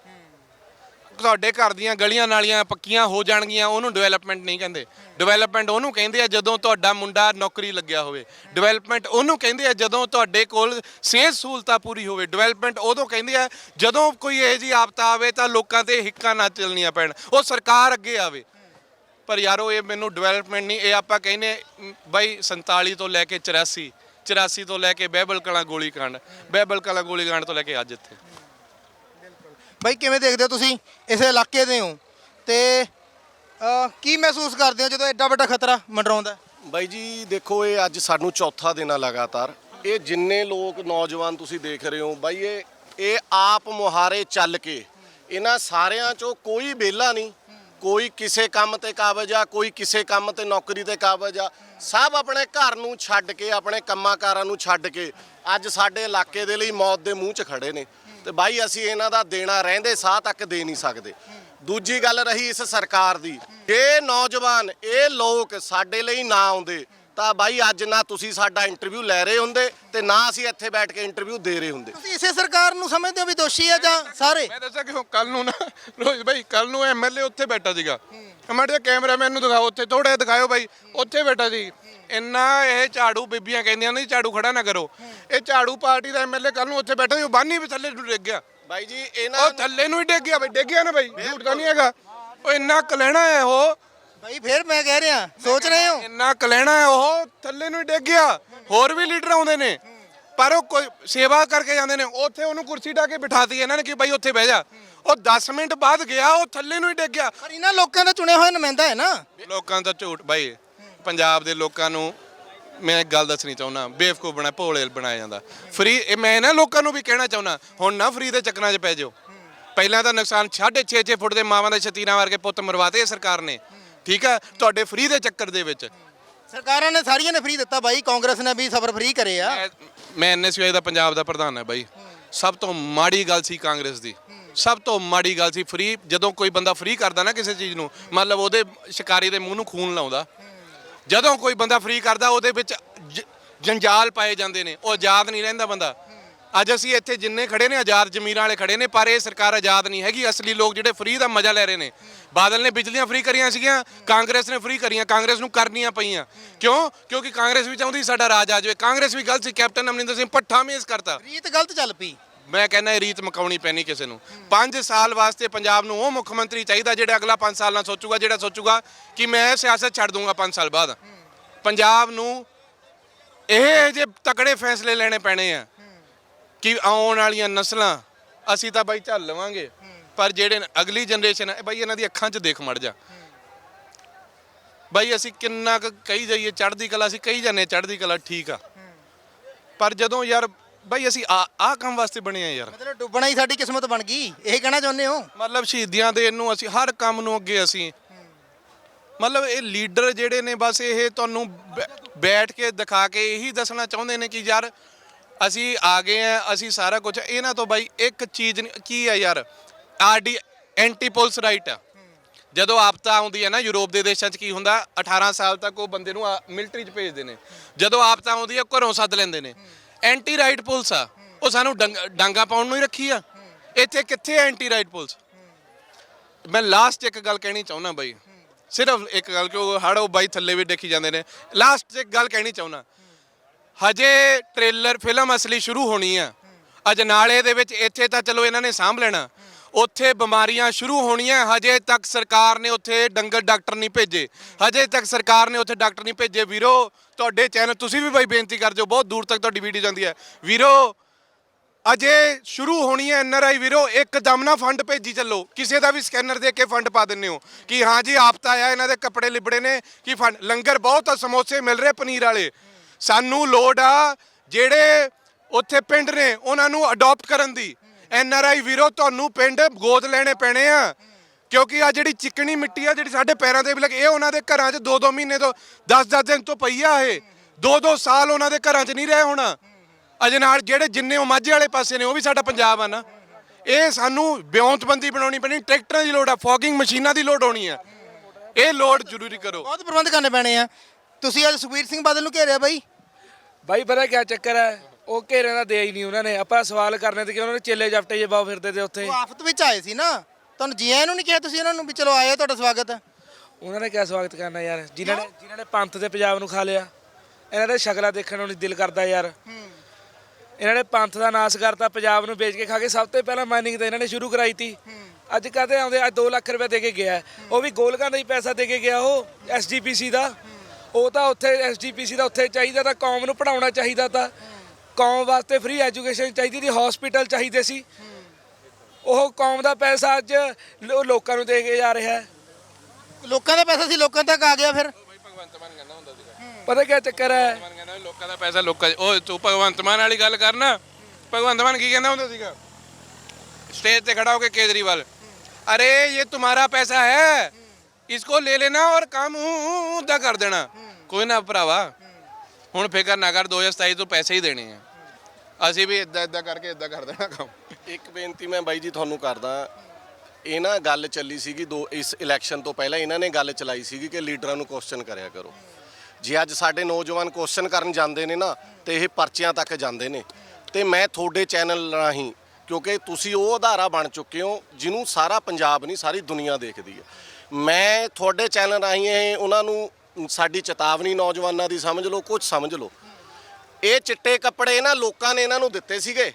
ਤੁਹਾਡੇ ਘਰ ਦੀਆਂ ਗਲੀਆਂ ਨਾਲੀਆਂ ਪੱਕੀਆਂ ਹੋ ਜਾਣਗੀਆਂ, ਉਹਨੂੰ ਡਿਵੈਲਪਮੈਂਟ ਨਹੀਂ ਕਹਿੰਦੇ। ਡਿਵੈਲਪਮੈਂਟ ਉਹਨੂੰ ਕਹਿੰਦੇ ਆ ਜਦੋਂ ਤੁਹਾਡਾ ਮੁੰਡਾ ਨੌਕਰੀ ਲੱਗਿਆ ਹੋਵੇ। ਡਿਵੈਲਪਮੈਂਟ ਉਹਨੂੰ ਕਹਿੰਦੇ ਆ ਜਦੋਂ ਤੁਹਾਡੇ ਕੋਲ ਸਿਹਤ ਸਹੂਲਤਾਂ ਪੂਰੀ ਹੋਵੇ। ਡਿਵੈਲਪਮੈਂਟ ਉਦੋਂ ਕਹਿੰਦੇ ਆ, ਜਦੋਂ ਕੋਈ ਇਹੋ ਜਿਹੀ ਆਪਤਾ ਆਵੇ ਤਾਂ ਲੋਕਾਂ ਤੇ ਹਿੱਕਾਂ ਨਾ ਚੱਲਣੀਆਂ ਪੈਣ। ਉਹ ਸਰਕਾਰ ਅੱਗੇ ਆਵੇ। ਪਰ ਯਾਰੋ, ਇਹ ਮੈਨੂੰ ਡਿਵੈਲਪਮੈਂਟ ਨਹੀਂ, ਇਹ ਆਪਾਂ ਕਹਿੰਦੇ ਬਾਈ 47 ਤੋਂ ਲੈ ਕੇ 84 84 ਤੋਂ ਲੈ ਕੇ ਬਹਿਬਲ ਕਲਾਂ ਗੋਲੀ ਕਾਂਡ ਬਹਿਬਲ ਕਲਾਂ ਗੋਲੀ ਕਾਂਡ ਤੋਂ ਲੈ ਕੇ ਅੱਜ ਇੱਥੇ। ਬਾਈ ਕਿਵੇਂ ਦੇਖਦੇ ਹੋ ਤੁਸੀਂ? ਇਸ ਇਲਾਕੇ ਦੇ ਹੋ। ਤੇ ਅਹ, ਕੀ ਮਹਿਸੂਸ ਕਰਦੇ ਹੋ ਜਦੋਂ ਐਡਾ ਵੱਡਾ ਖਤਰਾ ਮੰਡਰਾਉਂਦਾ ਹੈ? ਬਾਈ ਜੀ ਦੇਖੋ ਇਹ ਅੱਜ ਸਾਨੂੰ ਚੌਥਾ ਦਿਨ ਆ ਲਗਾਤਾਰ। ਇਹ ਜਿੰਨੇ ਲੋਕ ਨੌਜਵਾਨ ਤੁਸੀਂ ਦੇਖ ਰਹੇ ਹੋ ਬਾਈ ਇਹ ਇਹ ਆਪ ਮੁਹਾਰੇ ਚੱਲ ਕੇ ਇਹਨਾਂ ਸਾਰਿਆਂ ਚੋਂ ਕੋਈ ਵਿਹਲਾ ਨਹੀਂ। ਕੋਈ ਕਿਸੇ ਕੰਮ ਤੇ ਕਾਬਜ ਆ, ਕੋਈ ਕਿਸੇ ਕੰਮ ਤੇ ਨੌਕਰੀ ਤੇ ਕਾਬਜ ਆ, ਸਭ ਆਪਣੇ ਘਰ ਨੂੰ ਛੱਡ ਕੇ, ਆਪਣੇ ਕੰਮਾਂਕਾਰਾਂ ਨੂੰ ਛੱਡ ਕੇ ਅੱਜ ਸਾਡੇ ਇਲਾਕੇ ਦੇ ਲਈ ਮੌਤ ਦੇ ਮੂੰਹ 'ਚ ਖੜੇ ਨੇ। ਤੇ ਬਾਈ, ਅਸੀਂ ਇਹਨਾਂ ਦਾ ਦੇਣਾ ਰਹਿੰਦੇ, ਸਾਹ ਤੱਕ ਦੇ ਨਹੀਂ ਸਕਦੇ। ਦੂਜੀ ਗੱਲ ਰਹੀ ਇਸ ਸਰਕਾਰ ਦੀ। ਇਹ ਨੌਜਵਾਨ, ਇਹ ਲੋਕ ਸਾਡੇ ਲਈ ਨਾ ਆਉਂਦੇ ਤਾਂ ਬਾਈ ਅੱਜ ਨਾ ਤੁਸੀਂ ਸਾਡਾ ਇੰਟਰਵਿਊ ਲੈ ਰਹੇ ਹੁੰਦੇ ਤੇ ਨਾ ਅਸੀਂ ਇੱਥੇ ਬੈਠ ਕੇ ਇੰਟਰਵਿਊ ਦੇ ਰਹੇ ਹੁੰਦੇ। ਤੁਸੀਂ ਇਸੇ ਸਰਕਾਰ ਨੂੰ ਸਮਝਦੇ ਹੋ ਵੀ ਦੋਸ਼ੀ ਆ ਜਾਂ ਸਾਰੇ? ਮੈਂ ਦੱਸਿਆ ਕਿ ਕੱਲ ਨੂੰ ਨਾ ਰੋਹਿਤ ਭਾਈ ਕੱਲ ਨੂੰ ਐਮਐਲਏ ਉੱਥੇ ਬੈਠਾ ਸੀਗਾ। ਮਾੜੇ ਕੈਮਰਾਮੈਨ ਨੂੰ ਦਿਖਾਓ ਉੱਥੇ ਥੋੜਾ ਦਿਖਾਓ ਭਾਈ ਉੱਥੇ ਬੈਠਾ ਸੀ। ਇੰਨਾ ਇਹ ਝਾੜੂ ਬੀਬੀਆਂ ਕਹਿੰਦੀਆਂ ਨੇ ਝਾੜੂ ਖੜਾ ਨਾ ਕਰੋ। ਇਹ ਝਾੜੂ ਪਾਰਟੀ ਦਾ ਐਮਐਲਏ ਕੱਲ ਨੂੰ ਉੱਥੇ ਬੈਠਾ ਸੀ ਉਹ ਬਾਨੀ ਵੀ ਥੱਲੇ ਨੂੰ ਡਿੱਗ ਗਿਆ। ਬਾਈ ਜੀ ਉਹ ਇਹਨਾਂ ਥੱਲੇ ਨੂੰ ਹੀ ਡਿੱਗ ਗਿਆ ਬਈ ਡਿੱਗ ਗਿਆ ਨਾ ਬਈ ਝੂਠ ਤਾਂ ਨਹੀਂ ਹੈਗਾ। ਉਹ ਇੰਨਾ ਕਲੈਣਾ ਹੈ ਉਹ ਭਾਈ ਫਿਰ ਮੈਂ ਕਹਿ ਰਿਹਾ ਸੋਚ ਰਹੇ ਹੋ? ਇੰਨਾ ਕਲੈਣਾ ਹੈ ਉਹ ਥੱਲੇ ਨੂੰ ਹੀ ਡਿੱਗ ਗਿਆ। ਹੋਰ ਵੀ ਲੀਡਰ ਆਉਂਦੇ ਨੇ। ਪਰ ਉਹ ਕੋਈ ਸੇਵਾ ਕਰਕੇ ਜਾਂਦੇ ਨੇ। ਉੱਥੇ ਉਹਨੂੰ ਕੁਰਸੀ ਢਾ ਕੇ ਬਿਠਾਤੀ ਇਹਨਾਂ ਨੇ ਕਿ ਬਾਈ ਉੱਥੇ ਬਹਿ ਜਾ। ਉਹ 10 ਮਿੰਟ ਬਾਅਦ ਗਿਆ ਉਹ ਥੱਲੇ ਨੂੰ ਹੀ ਡਿੱਗ ਗਿਆ। ਪਰ ਇਹਨਾਂ ਲੋਕਾਂ ਦਾ ਚੁਣਿਆ ਹੋਇਆ ਨੁਮਾਇੰਦਾ ਹੈ ਨਾ। ਲੋਕਾਂ ਦਾ ਝੂਠ ਬਾਈ ਪੰਜਾਬ ਦੇ ਲੋਕਾਂ ਨੂੰ ਮੈਂ ਇੱਕ ਗੱਲ ਦੱਸਣੀ ਚਾਹੁੰਦਾ। ਬੇਵਕੂਫ ਬਣਾ ਭੋਲੇ ਬਣਾਇਆ ਜਾਂਦਾ। ਫ੍ਰੀ ਇਹ ਮੈਂ ਨਾ ਲੋਕਾਂ ਨੂੰ ਵੀ ਕਹਿਣਾ ਚਾਹੁੰਦਾ। ਹੁਣ ਨਾ ਫ੍ਰੀ ਦੇ ਚੱਕਰਾਂ 'ਚ ਪੈ ਜਾਓ। ਪਹਿਲਾਂ ਤਾਂ ਨੁਕਸਾਨ 6.5 6 ਫੁੱਟ ਦੇ ਮਾਵਾਂ ਦੇ ਛਤੀਰਾਂ ਵਰਗੇ ਪੁੱਤ ਮਰਵਾਤੇ ਸਰਕਾਰ ਨੇ। ਠੀਕ ਆ ਤੁਹਾਡੇ ਫ੍ਰੀ ਦੇ ਚੱਕਰ ਦੇ ਵਿੱਚ। ਸਰਕਾਰਾਂ ਨੇ ਸਾਰੀਆਂ ਨੇ ਫ੍ਰੀ ਦਿੱਤਾ ਬਾਈ ਕਾਂਗਰਸ ਨੇ ਵੀ ਸਫਰ ਫ੍ਰੀ ਕਰੇ ਆ। ਮੈਂ- ਮੈਂ ਐਨਐਸਯੂਆਈ ਦਾ ਪੰਜਾਬ ਦਾ ਪ੍ਰਧਾਨ ਹੈ ਬਾਈ। ਸਭ ਤੋਂ ਮਾੜੀ ਗੱਲ ਸੀ ਕਾਂਗਰਸ ਦੀ। ਸਭ ਤੋਂ ਮਾੜੀ ਗੱਲ ਸੀ ਫ੍ਰੀ ਜਦੋਂ ਕੋਈ ਬੰਦਾ ਫ੍ਰੀ ਕਰਦਾ ਨਾ ਕਿਸੇ ਚੀਜ਼ ਨੂੰ ਮਤਲਬ ਉਹਦੇ ਸ਼ਿਕਾਰੀ ਦੇ ਮੂੰਹ ਨੂੰ ਖੂਨ ਲਾਉਂਦਾ। ਜਦੋਂ ਕੋਈ ਬੰਦਾ ਫ੍ਰੀ ਕਰਦਾ ਉਹਦੇ ਵਿੱਚ ਜ- ਜੰਜਾਲ ਪਾਏ ਜਾਂਦੇ ਨੇ। ਉਹ ਆਜ਼ਾਦ ਨਹੀਂ ਰਹਿੰਦਾ ਬੰਦਾ। ਅੱਜ ਅਸੀਂ ਇੱਥੇ ਜਿੰਨੇ ਖੜੇ ਨੇ ਆਜ਼ਾਦ ਜ਼ਮੀਰਾਂ ਵਾਲੇ ਖੜੇ ਨੇ ਪਰ ਇਹ ਸਰਕਾਰ ਆਜ਼ਾਦ ਨਹੀਂ ਹੈਗੀ। ਅਸਲੀ ਲੋਕ ਜਿਹੜੇ ਫ੍ਰੀ ਦਾ ਮਜ਼ਾ ਲੈ ਰਹੇ ਨੇ। ਬਾਦਲ ਨੇ ਬਿਜਲੀਆਂ ਫ੍ਰੀ ਕਰੀਆਂ ਸੀਗੀਆਂ ਕਾਂਗਰਸ ਨੇ ਫ੍ਰੀ ਕਰੀਆਂ ਕਾਂਗਰਸ ਨੂੰ ਕਰਨੀਆਂ ਪਈਆਂ। ਕਿਉਂ? ਕਿਉਂਕਿ ਕਾਂਗਰਸ ਵੀ ਚਾਹੁੰਦੀ ਸਾਡਾ ਰਾਜ ਆ ਜਾਵੇ। ਕਾਂਗਰਸ ਵੀ ਗਲਤ ਸੀ ਕੈਪਟਨ ਅਮਰਿੰਦਰ ਸਿੰਘ ਪੱਠਾ ਮੇਜ਼ ਕਰਤਾ। ਰੀਤ ਗਲਤ ਚੱਲ ਪਈ। ਮੈਂ ਕਹਿੰਦਾ ਇਹ ਰੀਤ ਮਕਾਉਣੀ ਪੈਣੀ ਕਿਸੇ ਨੂੰ। 5 ਸਾਲ ਵਾਸਤੇ ਪੰਜਾਬ ਨੂੰ ਉਹ ਮੁੱਖ ਮੰਤਰੀ ਚਾਹੀਦਾ ਜਿਹੜਾ ਅਗਲਾ 5 ਸਾਲ ਨਾਲ ਸੋਚੂਗਾ ਜਿਹੜਾ ਸੋਚੂਗਾ ਕਿ ਮੈਂ ਸਿਆਸਤ ਛੱਡ ਦੂੰਗਾ 5 ਸਾਲ ਬਾਅਦ। ਪੰਜਾਬ ਨੂੰ ਇਹ ਜੇ ਤਕੜੇ ਫੈਸਲੇ ਲੈਣੇ ਪੈਣੇ ਆ ਕਿ ਆਉਣ ਵਾਲੀਆਂ ਨਸਲਾਂ ਅਸੀਂ ਤਾਂ ਬਾਈ ਝੱਲ ਲਵਾਂਗੇ। ਪਰ ਜਿਹੜੇ ਅਗਲੀ ਜਨਰੇਸ਼ਨ ਹੈ ਬਾਈ ਇਹਨਾਂ ਦੀ ਅੱਖਾਂ 'ਚ ਦੇਖ ਮੜ ਜਾ। ਬਾਈ ਅਸੀਂ ਕਿੰਨਾ ਕੁ ਕਹੀ ਜਾਈਏ ਚੜ੍ਹਦੀ ਕਲਾ ਅਸੀਂ ਕਹੀ ਜਾਂਦੇ ਚੜ੍ਹਦੀ ਕਲਾ ਠੀਕ ਆ। ਪਰ ਜਦੋਂ ਯਾਰ ਬਾਈ ਅਸੀਂ ਆ ਆ ਕੰਮ ਵਾਸਤੇ ਬਣੇ ਆ ਯਾਰ। ਮਤਲਬ ਡੁੱਬਣਾ ਹੀ ਸਾਡੀ ਕਿਸਮਤ ਬਣ ਗਈ ਇਹ ਕਹਿਣਾ ਚਾਹੁੰਦੇ ਹੋ? ਮਤਲਬ ਸ਼ਹੀਦੀਆਂ ਦੇ ਨੂੰ ਅਸੀਂ ਹਰ ਕੰਮ ਨੂੰ ਅੱਗੇ ਅਸੀਂ। ਮਤਲਬ ਇਹ ਲੀਡਰ ਜਿਹੜੇ ਨੇ ਬਸ ਇਹ ਤੁਹਾਨੂੰ ਬੈ- ਬੈਠ ਕੇ ਦਿਖਾ ਕੇ ਇਹੀ ਦੱਸਣਾ ਚਾਹੁੰਦੇ ਨੇ ਕਿ ਯਾਰ ਅਸੀਂ ਆ ਗਏ ਆ ਅਸੀਂ ਸਾਰਾ ਕੁਝ ਇਹਨਾਂ ਤੋਂ ਬਾਈ ਇੱਕ ਚੀਜ਼ ਨਹੀਂ- ਕੀ ਆ ਯਾਰ? ਆਰਡੀ ਐਂਟੀ ਪੁਲਿਸ ਰਾਈਟ ਆ। ਜਦੋਂ ਆਪਤਾ ਆਉਂਦੀ ਹੈ ਨਾ ਯੂਰਪ ਦੇ ਦੇਸ਼ਾਂ 'ਚ, ਕੀ ਹੁੰਦਾ? 18 ਸਾਲ ਤੱਕ ਉਹ ਬੰਦੇ ਨੂੰ ਮਿਲਟਰੀ 'ਚ ਭੇਜਦੇ ਨੇ। ਜਦੋਂ ਆਪਤਾ ਆਉਂਦੀ ਹੈ ਘਰੋਂ ਸੱਦ ਲੈਂਦੇ ਨੇ। ਐਂਟੀ ਰਾਈਟ ਪੁਲਿਸ ਆ। ਉਹ ਸਾਨੂੰ ਡੰਗ- ਡਾਂਗਾ ਪਾਉਣ ਨੂੰ ਹੀ ਰੱਖੀ ਆ। ਇੱਥੇ ਕਿੱਥੇ ਐਂਟੀ ਰਾਈਟ ਪੁਲਿਸ ਮੈਂ ਲਾਸਟ ਇੱਕ ਗੱਲ ਕਹਿਣੀ ਚਾਹੁੰਦਾ ਬਾਈ। ਸਿਰਫ ਇੱਕ ਗੱਲ ਕਿ ਉਹ ਹੜ ਉਹ ਬਾਈ ਥੱਲੇ ਵੀ ਦੇਖੀ ਜਾਂਦੇ ਨੇ। ਲਾਸਟ ਇੱਕ ਗੱਲ ਕਹਿਣੀ ਚਾਹੁੰਦਾ ਹਜੇ ਟ੍ਰੇਲਰ, ਫਿਲਮ ਅਸਲੀ ਸ਼ੁਰੂ ਹੋਣੀ ਆ। ਅਜਨਾਲੇ ਦੇ ਵਿੱਚ ਇੱਥੇ ਤਾਂ ਚਲੋ ਇਹਨਾਂ ਨੇ ਸਾਂਭ ਲੈਣਾ। ਉੱਥੇ ਬਿਮਾਰੀਆਂ ਸ਼ੁਰੂ ਹੋਣੀਆਂ, ਹਜੇ ਤੱਕ ਸਰਕਾਰ ਨੇ ਉੱਥੇ ਡੰਗਰ ਡਾਕਟਰ ਨਹੀਂ ਭੇਜੇ। ਹਜੇ ਤੱਕ ਸਰਕਾਰ ਨੇ ਉੱਥੇ ਡਾਕਟਰ ਨਹੀਂ ਭੇਜੇ। ਵੀਰੋ, ਤੁਹਾਡੇ ਚੈਨਲ, ਤੁਸੀਂ ਵੀ ਬਾਈ ਬੇਨਤੀ ਕਰ ਦਿਓ, ਬਹੁਤ ਦੂਰ ਤੱਕ ਤੁਹਾਡੀ ਵੀਡੀਓ ਜਾਂਦੀ ਹੈ। ਵੀਰੋ, ਅਜੇ ਸ਼ੁਰੂ ਹੋਣੀ ਹੈ ਐਨਆਰਆਈ ਵੀਰੋ, ਇੱਕਦਮ ਨਾ ਫੰਡ ਭੇਜੀ ਚੱਲੋ। ਕਿਸੇ ਦਾ ਵੀ ਸਕੈਨਰ ਦੇ ਕੇ ਫੰਡ ਪਾ ਦਿੰਦੇ ਹੋ। ਕਿ ਹਾਂ ਜੀ ਆਪਤਾ ਆਇਆ, ਇਹਨਾਂ ਦੇ ਕੱਪੜੇ ਲਿਬੜੇ ਨੇ, ਕਿ ਫੰਡ, ਲੰਗਰ ਬਹੁਤ ਆ, ਸਮੋਸੇ ਮਿਲ ਰਹੇ ਪਨੀਰ ਵਾਲੇ। ਸਾਨੂੰ ਲੋੜ ਆ ਜਿਹੜੇ ਉੱਥੇ ਪਿੰਡ ਨੇ, ਉਹਨਾਂ ਨੂੰ ਅਡਾਪਟ ਕਰਨ ਦੀ। ਐੱਨ ਆਰ ਆਈ ਵੀਰੋ, ਤੁਹਾਨੂੰ ਪਿੰਡ ਗੋਦ ਲੈਣੇ ਪੈਣੇ ਆ। ਕਿਉਂਕਿ ਆ ਜਿਹੜੀ ਚਿਕਣੀ ਮਿੱਟੀ ਆ, ਜਿਹੜੀ ਸਾਡੇ ਪੈਰਾਂ ਤੇ ਵੀ ਲੱਗ ਇਹ ਉਹਨਾਂ ਦੇ ਘਰਾਂ 'ਚ 2-2 ਮਹੀਨੇ ਤੋਂ 10-10 ਦਿਨ ਤੋਂ ਪਈ ਆ ਇਹ। 2-2 ਸਾਲ ਉਹਨਾਂ ਦੇ ਘਰਾਂ 'ਚ ਨਹੀਂ ਰਹੇ ਹੋਣਾ। ਅਜੇ ਨਾਲ ਜਿਹੜੇ ਜਿੰਨੇ ਉਹ ਮਾਝੇ ਵਾਲੇ ਪਾਸੇ ਨੇ, ਉਹ ਵੀ ਸਾਡਾ ਪੰਜਾਬ ਆ ਨਾ। ਇਹ ਸਾਨੂੰ ਬਿਉਂਤਬੰਦੀ ਬਣਾਉਣੀ ਪੈਣੀ, ਟਰੈਕਟਰਾਂ ਦੀ ਲੋੜ ਆ, ਫੋਗਿੰਗ ਮਸ਼ੀਨਾਂ ਦੀ ਲੋੜ ਹੋਣੀ ਆ। ਇਹ ਲੋੜ ਜ਼ਰੂਰੀ ਕਰੋ। ਬਹੁਤ ਪ੍ਰਬੰਧ ਕਰਨੇ ਪੈਣੇ ਆ। ਤੁਸੀਂ ਅੱਜ ਸੁਖਬੀਰ ਸਿੰਘ ਬਾਦਲ ਨੂੰ ਘੇਰਿਆ ਬਾਈ। ਬਾਈ ਪਤਾ ਕੀ ਚੱਕਰ ਹੈ? ਉਹ ਘੇਰੇ ਦਾ ਦੇ ਹੀ ਨਹੀਂ ਉਹਨਾਂ ਨੇ। ਆਪਾਂ ਸਵਾਲ ਕਰਨੇ ਤੇ ਕਿ ਉਹਨਾਂ ਨੇ ਚੇਲੇ ਜਫਟੇ ਜੇ ਬਾਹ ਫਿਰਦੇ ਤੇ ਉੱਥੇ। ਉਹ ਆਫਤ ਵਿੱਚ ਆਏ ਸੀ ਨਾ। ਤੁਹਾਨੂੰ ਜੀ ਆਇਆਂ ਨੂੰ ਨਹੀਂ ਕਿਹਾ ਤੁਸੀਂ ਇਹਨਾਂ ਨੂੰ ਵੀ ਚਲੋ ਆਏ ਤੁਹਾਡਾ ਸਵਾਗਤ ਹੈ। ਉਹਨਾਂ ਨੇ ਕਿਆ ਸਵਾਗਤ ਕਰਨਾ ਯਾਰ? ਜਿਨ੍ਹਾਂ ਨੇ ਜਿਨ੍ਹਾਂ ਨੇ ਪੰਥ ਤੇ ਪੰਜਾਬ ਨੂੰ ਖਾ ਲਿਆ। ਇਹਨਾਂ ਦੇ ਸ਼ਕਲਾਂ ਦੇਖਣ ਨੂੰ ਨਹੀਂ ਦਿਲ ਕਰਦਾ ਯਾਰ। ਇਹਨਾਂ ਨੇ ਪੰਥ ਦਾ ਨਾਸ ਕਰਤਾ ਪੰਜਾਬ ਨੂੰ ਵੇਚ ਕੇ ਖਾ ਕੇ। ਸਭ ਤੋਂ ਪਹਿਲਾਂ ਮਾਈਨਿੰਗ ਤਾਂ ਇਹਨਾਂ ਨੇ ਸ਼ੁਰੂ ਕਰਾਈ ਤੀ। ਅੱਜ ਕਹਤੇ ਆਉਂਦੇ? ਅੱਜ 2 ਲੱਖ ਰੁਪਏ ਦੇ ਕੇ ਗਿਆ। ਉਹ ਵੀ ਗੋਲਕਾਂ ਦਾ ਹੀ ਪੈਸਾ ਦੇ ਕੇ ਗਿਆ ਉਹ ਐਸਜੀਪੀਸੀ ਦਾ। ਉਹ ਤਾਂ ਉੱਥੇ ਐਸਡੀਪੀਸੀ ਦਾ ਉੱਥੇ ਚਾਹੀਦਾ ਤਾਂ ਕੌਮ ਨੂੰ ਪੜਾਉਣਾ ਚਾਹੀਦਾ ਤਾਂ। ਕੌਮ ਵਾਸਤੇ ਫ੍ਰੀ ਐਜੂਕੇਸ਼ਨ ਚਾਹੀਦੀ ਸੀ ਹਸਪੀਟਲ ਚਾਹੀਦੇ ਸੀ। ਉਹ ਕੌਮ ਦਾ ਪੈਸਾ ਅੱਜ ਲੋਕਾਂ ਨੂੰ ਦੇ ਕੇ ਜਾ ਰਿਹਾ। ਹੈ ਲੋਕਾਂ ਦਾ ਪੈਸਾ ਸੀ ਲੋਕਾਂ ਤੱਕ ਆ ਗਿਆ ਫਿਰ। ਪਤਾ ਕੀ ਚੱਕਰ ਹੈ? ਭਗਵਾਨ ਲੋਕਾਂ ਦਾ ਪੈਸਾ ਲੋਕਾਂ ਉਹ ਤੂੰ ਭਗਵੰਤ ਮਾਨ ਵਾਲੀ ਗੱਲ ਕਰਨਾ ਭਗਵੰਤ ਮਾਨ ਕੀ ਕਹਿੰਦਾ ਹੁੰਦਾ ਸੀਗਾ? ਸਟੇਜ ਤੇ ਖੜਾ ਹੋ ਕੇ ਕੇਜਰੀਵਾਲ ਅਰੇ ਇਹ ਤੁਹਾਡਾ ਪੈਸਾ ਹੈ। इसको ले लेना और काम उदा कर देना ਕੋਈ ਨਾ ਭਰਾਵਾ ਹੁਣ ਫਿਕਰ ਨਾ ਕਰ 2027 ਤੋਂ ਪੈਸੇ ਹੀ ਦੇਣੇ ਆ ਅਸੀਂ ਵੀ ਇਦਾਂ ਇਦਾਂ ਕਰਕੇ ਇਦਾਂ ਕਰ ਦੇਣਾ ਕੰਮ ਇੱਕ ਬੇਨਤੀ ਮੈਂ ਬਾਈ ਜੀ ਤੁਹਾਨੂੰ ਕਰਦਾ ਇਹ ਨਾ ਗੱਲ ਚੱਲੀ ਸੀਗੀ ਦੋ ਇਸ ਇਲੈਕਸ਼ਨ ਤੋਂ ਪਹਿਲਾਂ ਇਹਨਾਂ ਨੇ ਗੱਲ ਚਲਾਈ ਸੀਗੀ ਕਿ ਲੀਡਰਾਂ ਨੂੰ ਕੁਐਸਚਨ ਕਰਿਆ ਕਰੋ ਜੇ ਅੱਜ ਸਾਡੇ ਨੌਜਵਾਨ ਕੁਐਸਚਨ ਕਰਨ ਜਾਂਦੇ ਨੇ ਨਾ ਤੇ ਇਹ ਪਰਚਿਆਂ ਤੱਕ ਜਾਂਦੇ ਨੇ ਤੇ ਮੈਂ ਤੁਹਾਡੇ ਚੈਨਲ ਰਾਹੀਂ ਕਿਉਂਕਿ ਤੁਸੀਂ ਉਹ ਆਧਾਰਾ ਬਣ ਚੁੱਕੇ ਹੋ ਜਿਹਨੂੰ ਸਾਰਾ ਪੰਜਾਬ ਨਹੀਂ ਸਾਰੀ ਦੁਨੀਆ ਦੇਖਦੀ ਹੈ ਮੈਂ ਤੁਹਾਡੇ ਚੈਨਲ ਰਾਹੀਂ ਇਹ ਉਹਨਾਂ ਨੂੰ ਸਾਡੀ ਚੇਤਾਵਨੀ ਨੌਜਵਾਨਾਂ ਦੀ ਸਮਝ ਲਓ ਕੁਝ ਸਮਝ ਲਓ। ਇਹ ਚਿੱਟੇ ਕੱਪੜੇ ਨਾ ਲੋਕਾਂ ਨੇ ਇਹਨਾਂ ਨੂੰ ਦਿੱਤੇ ਸੀਗੇ।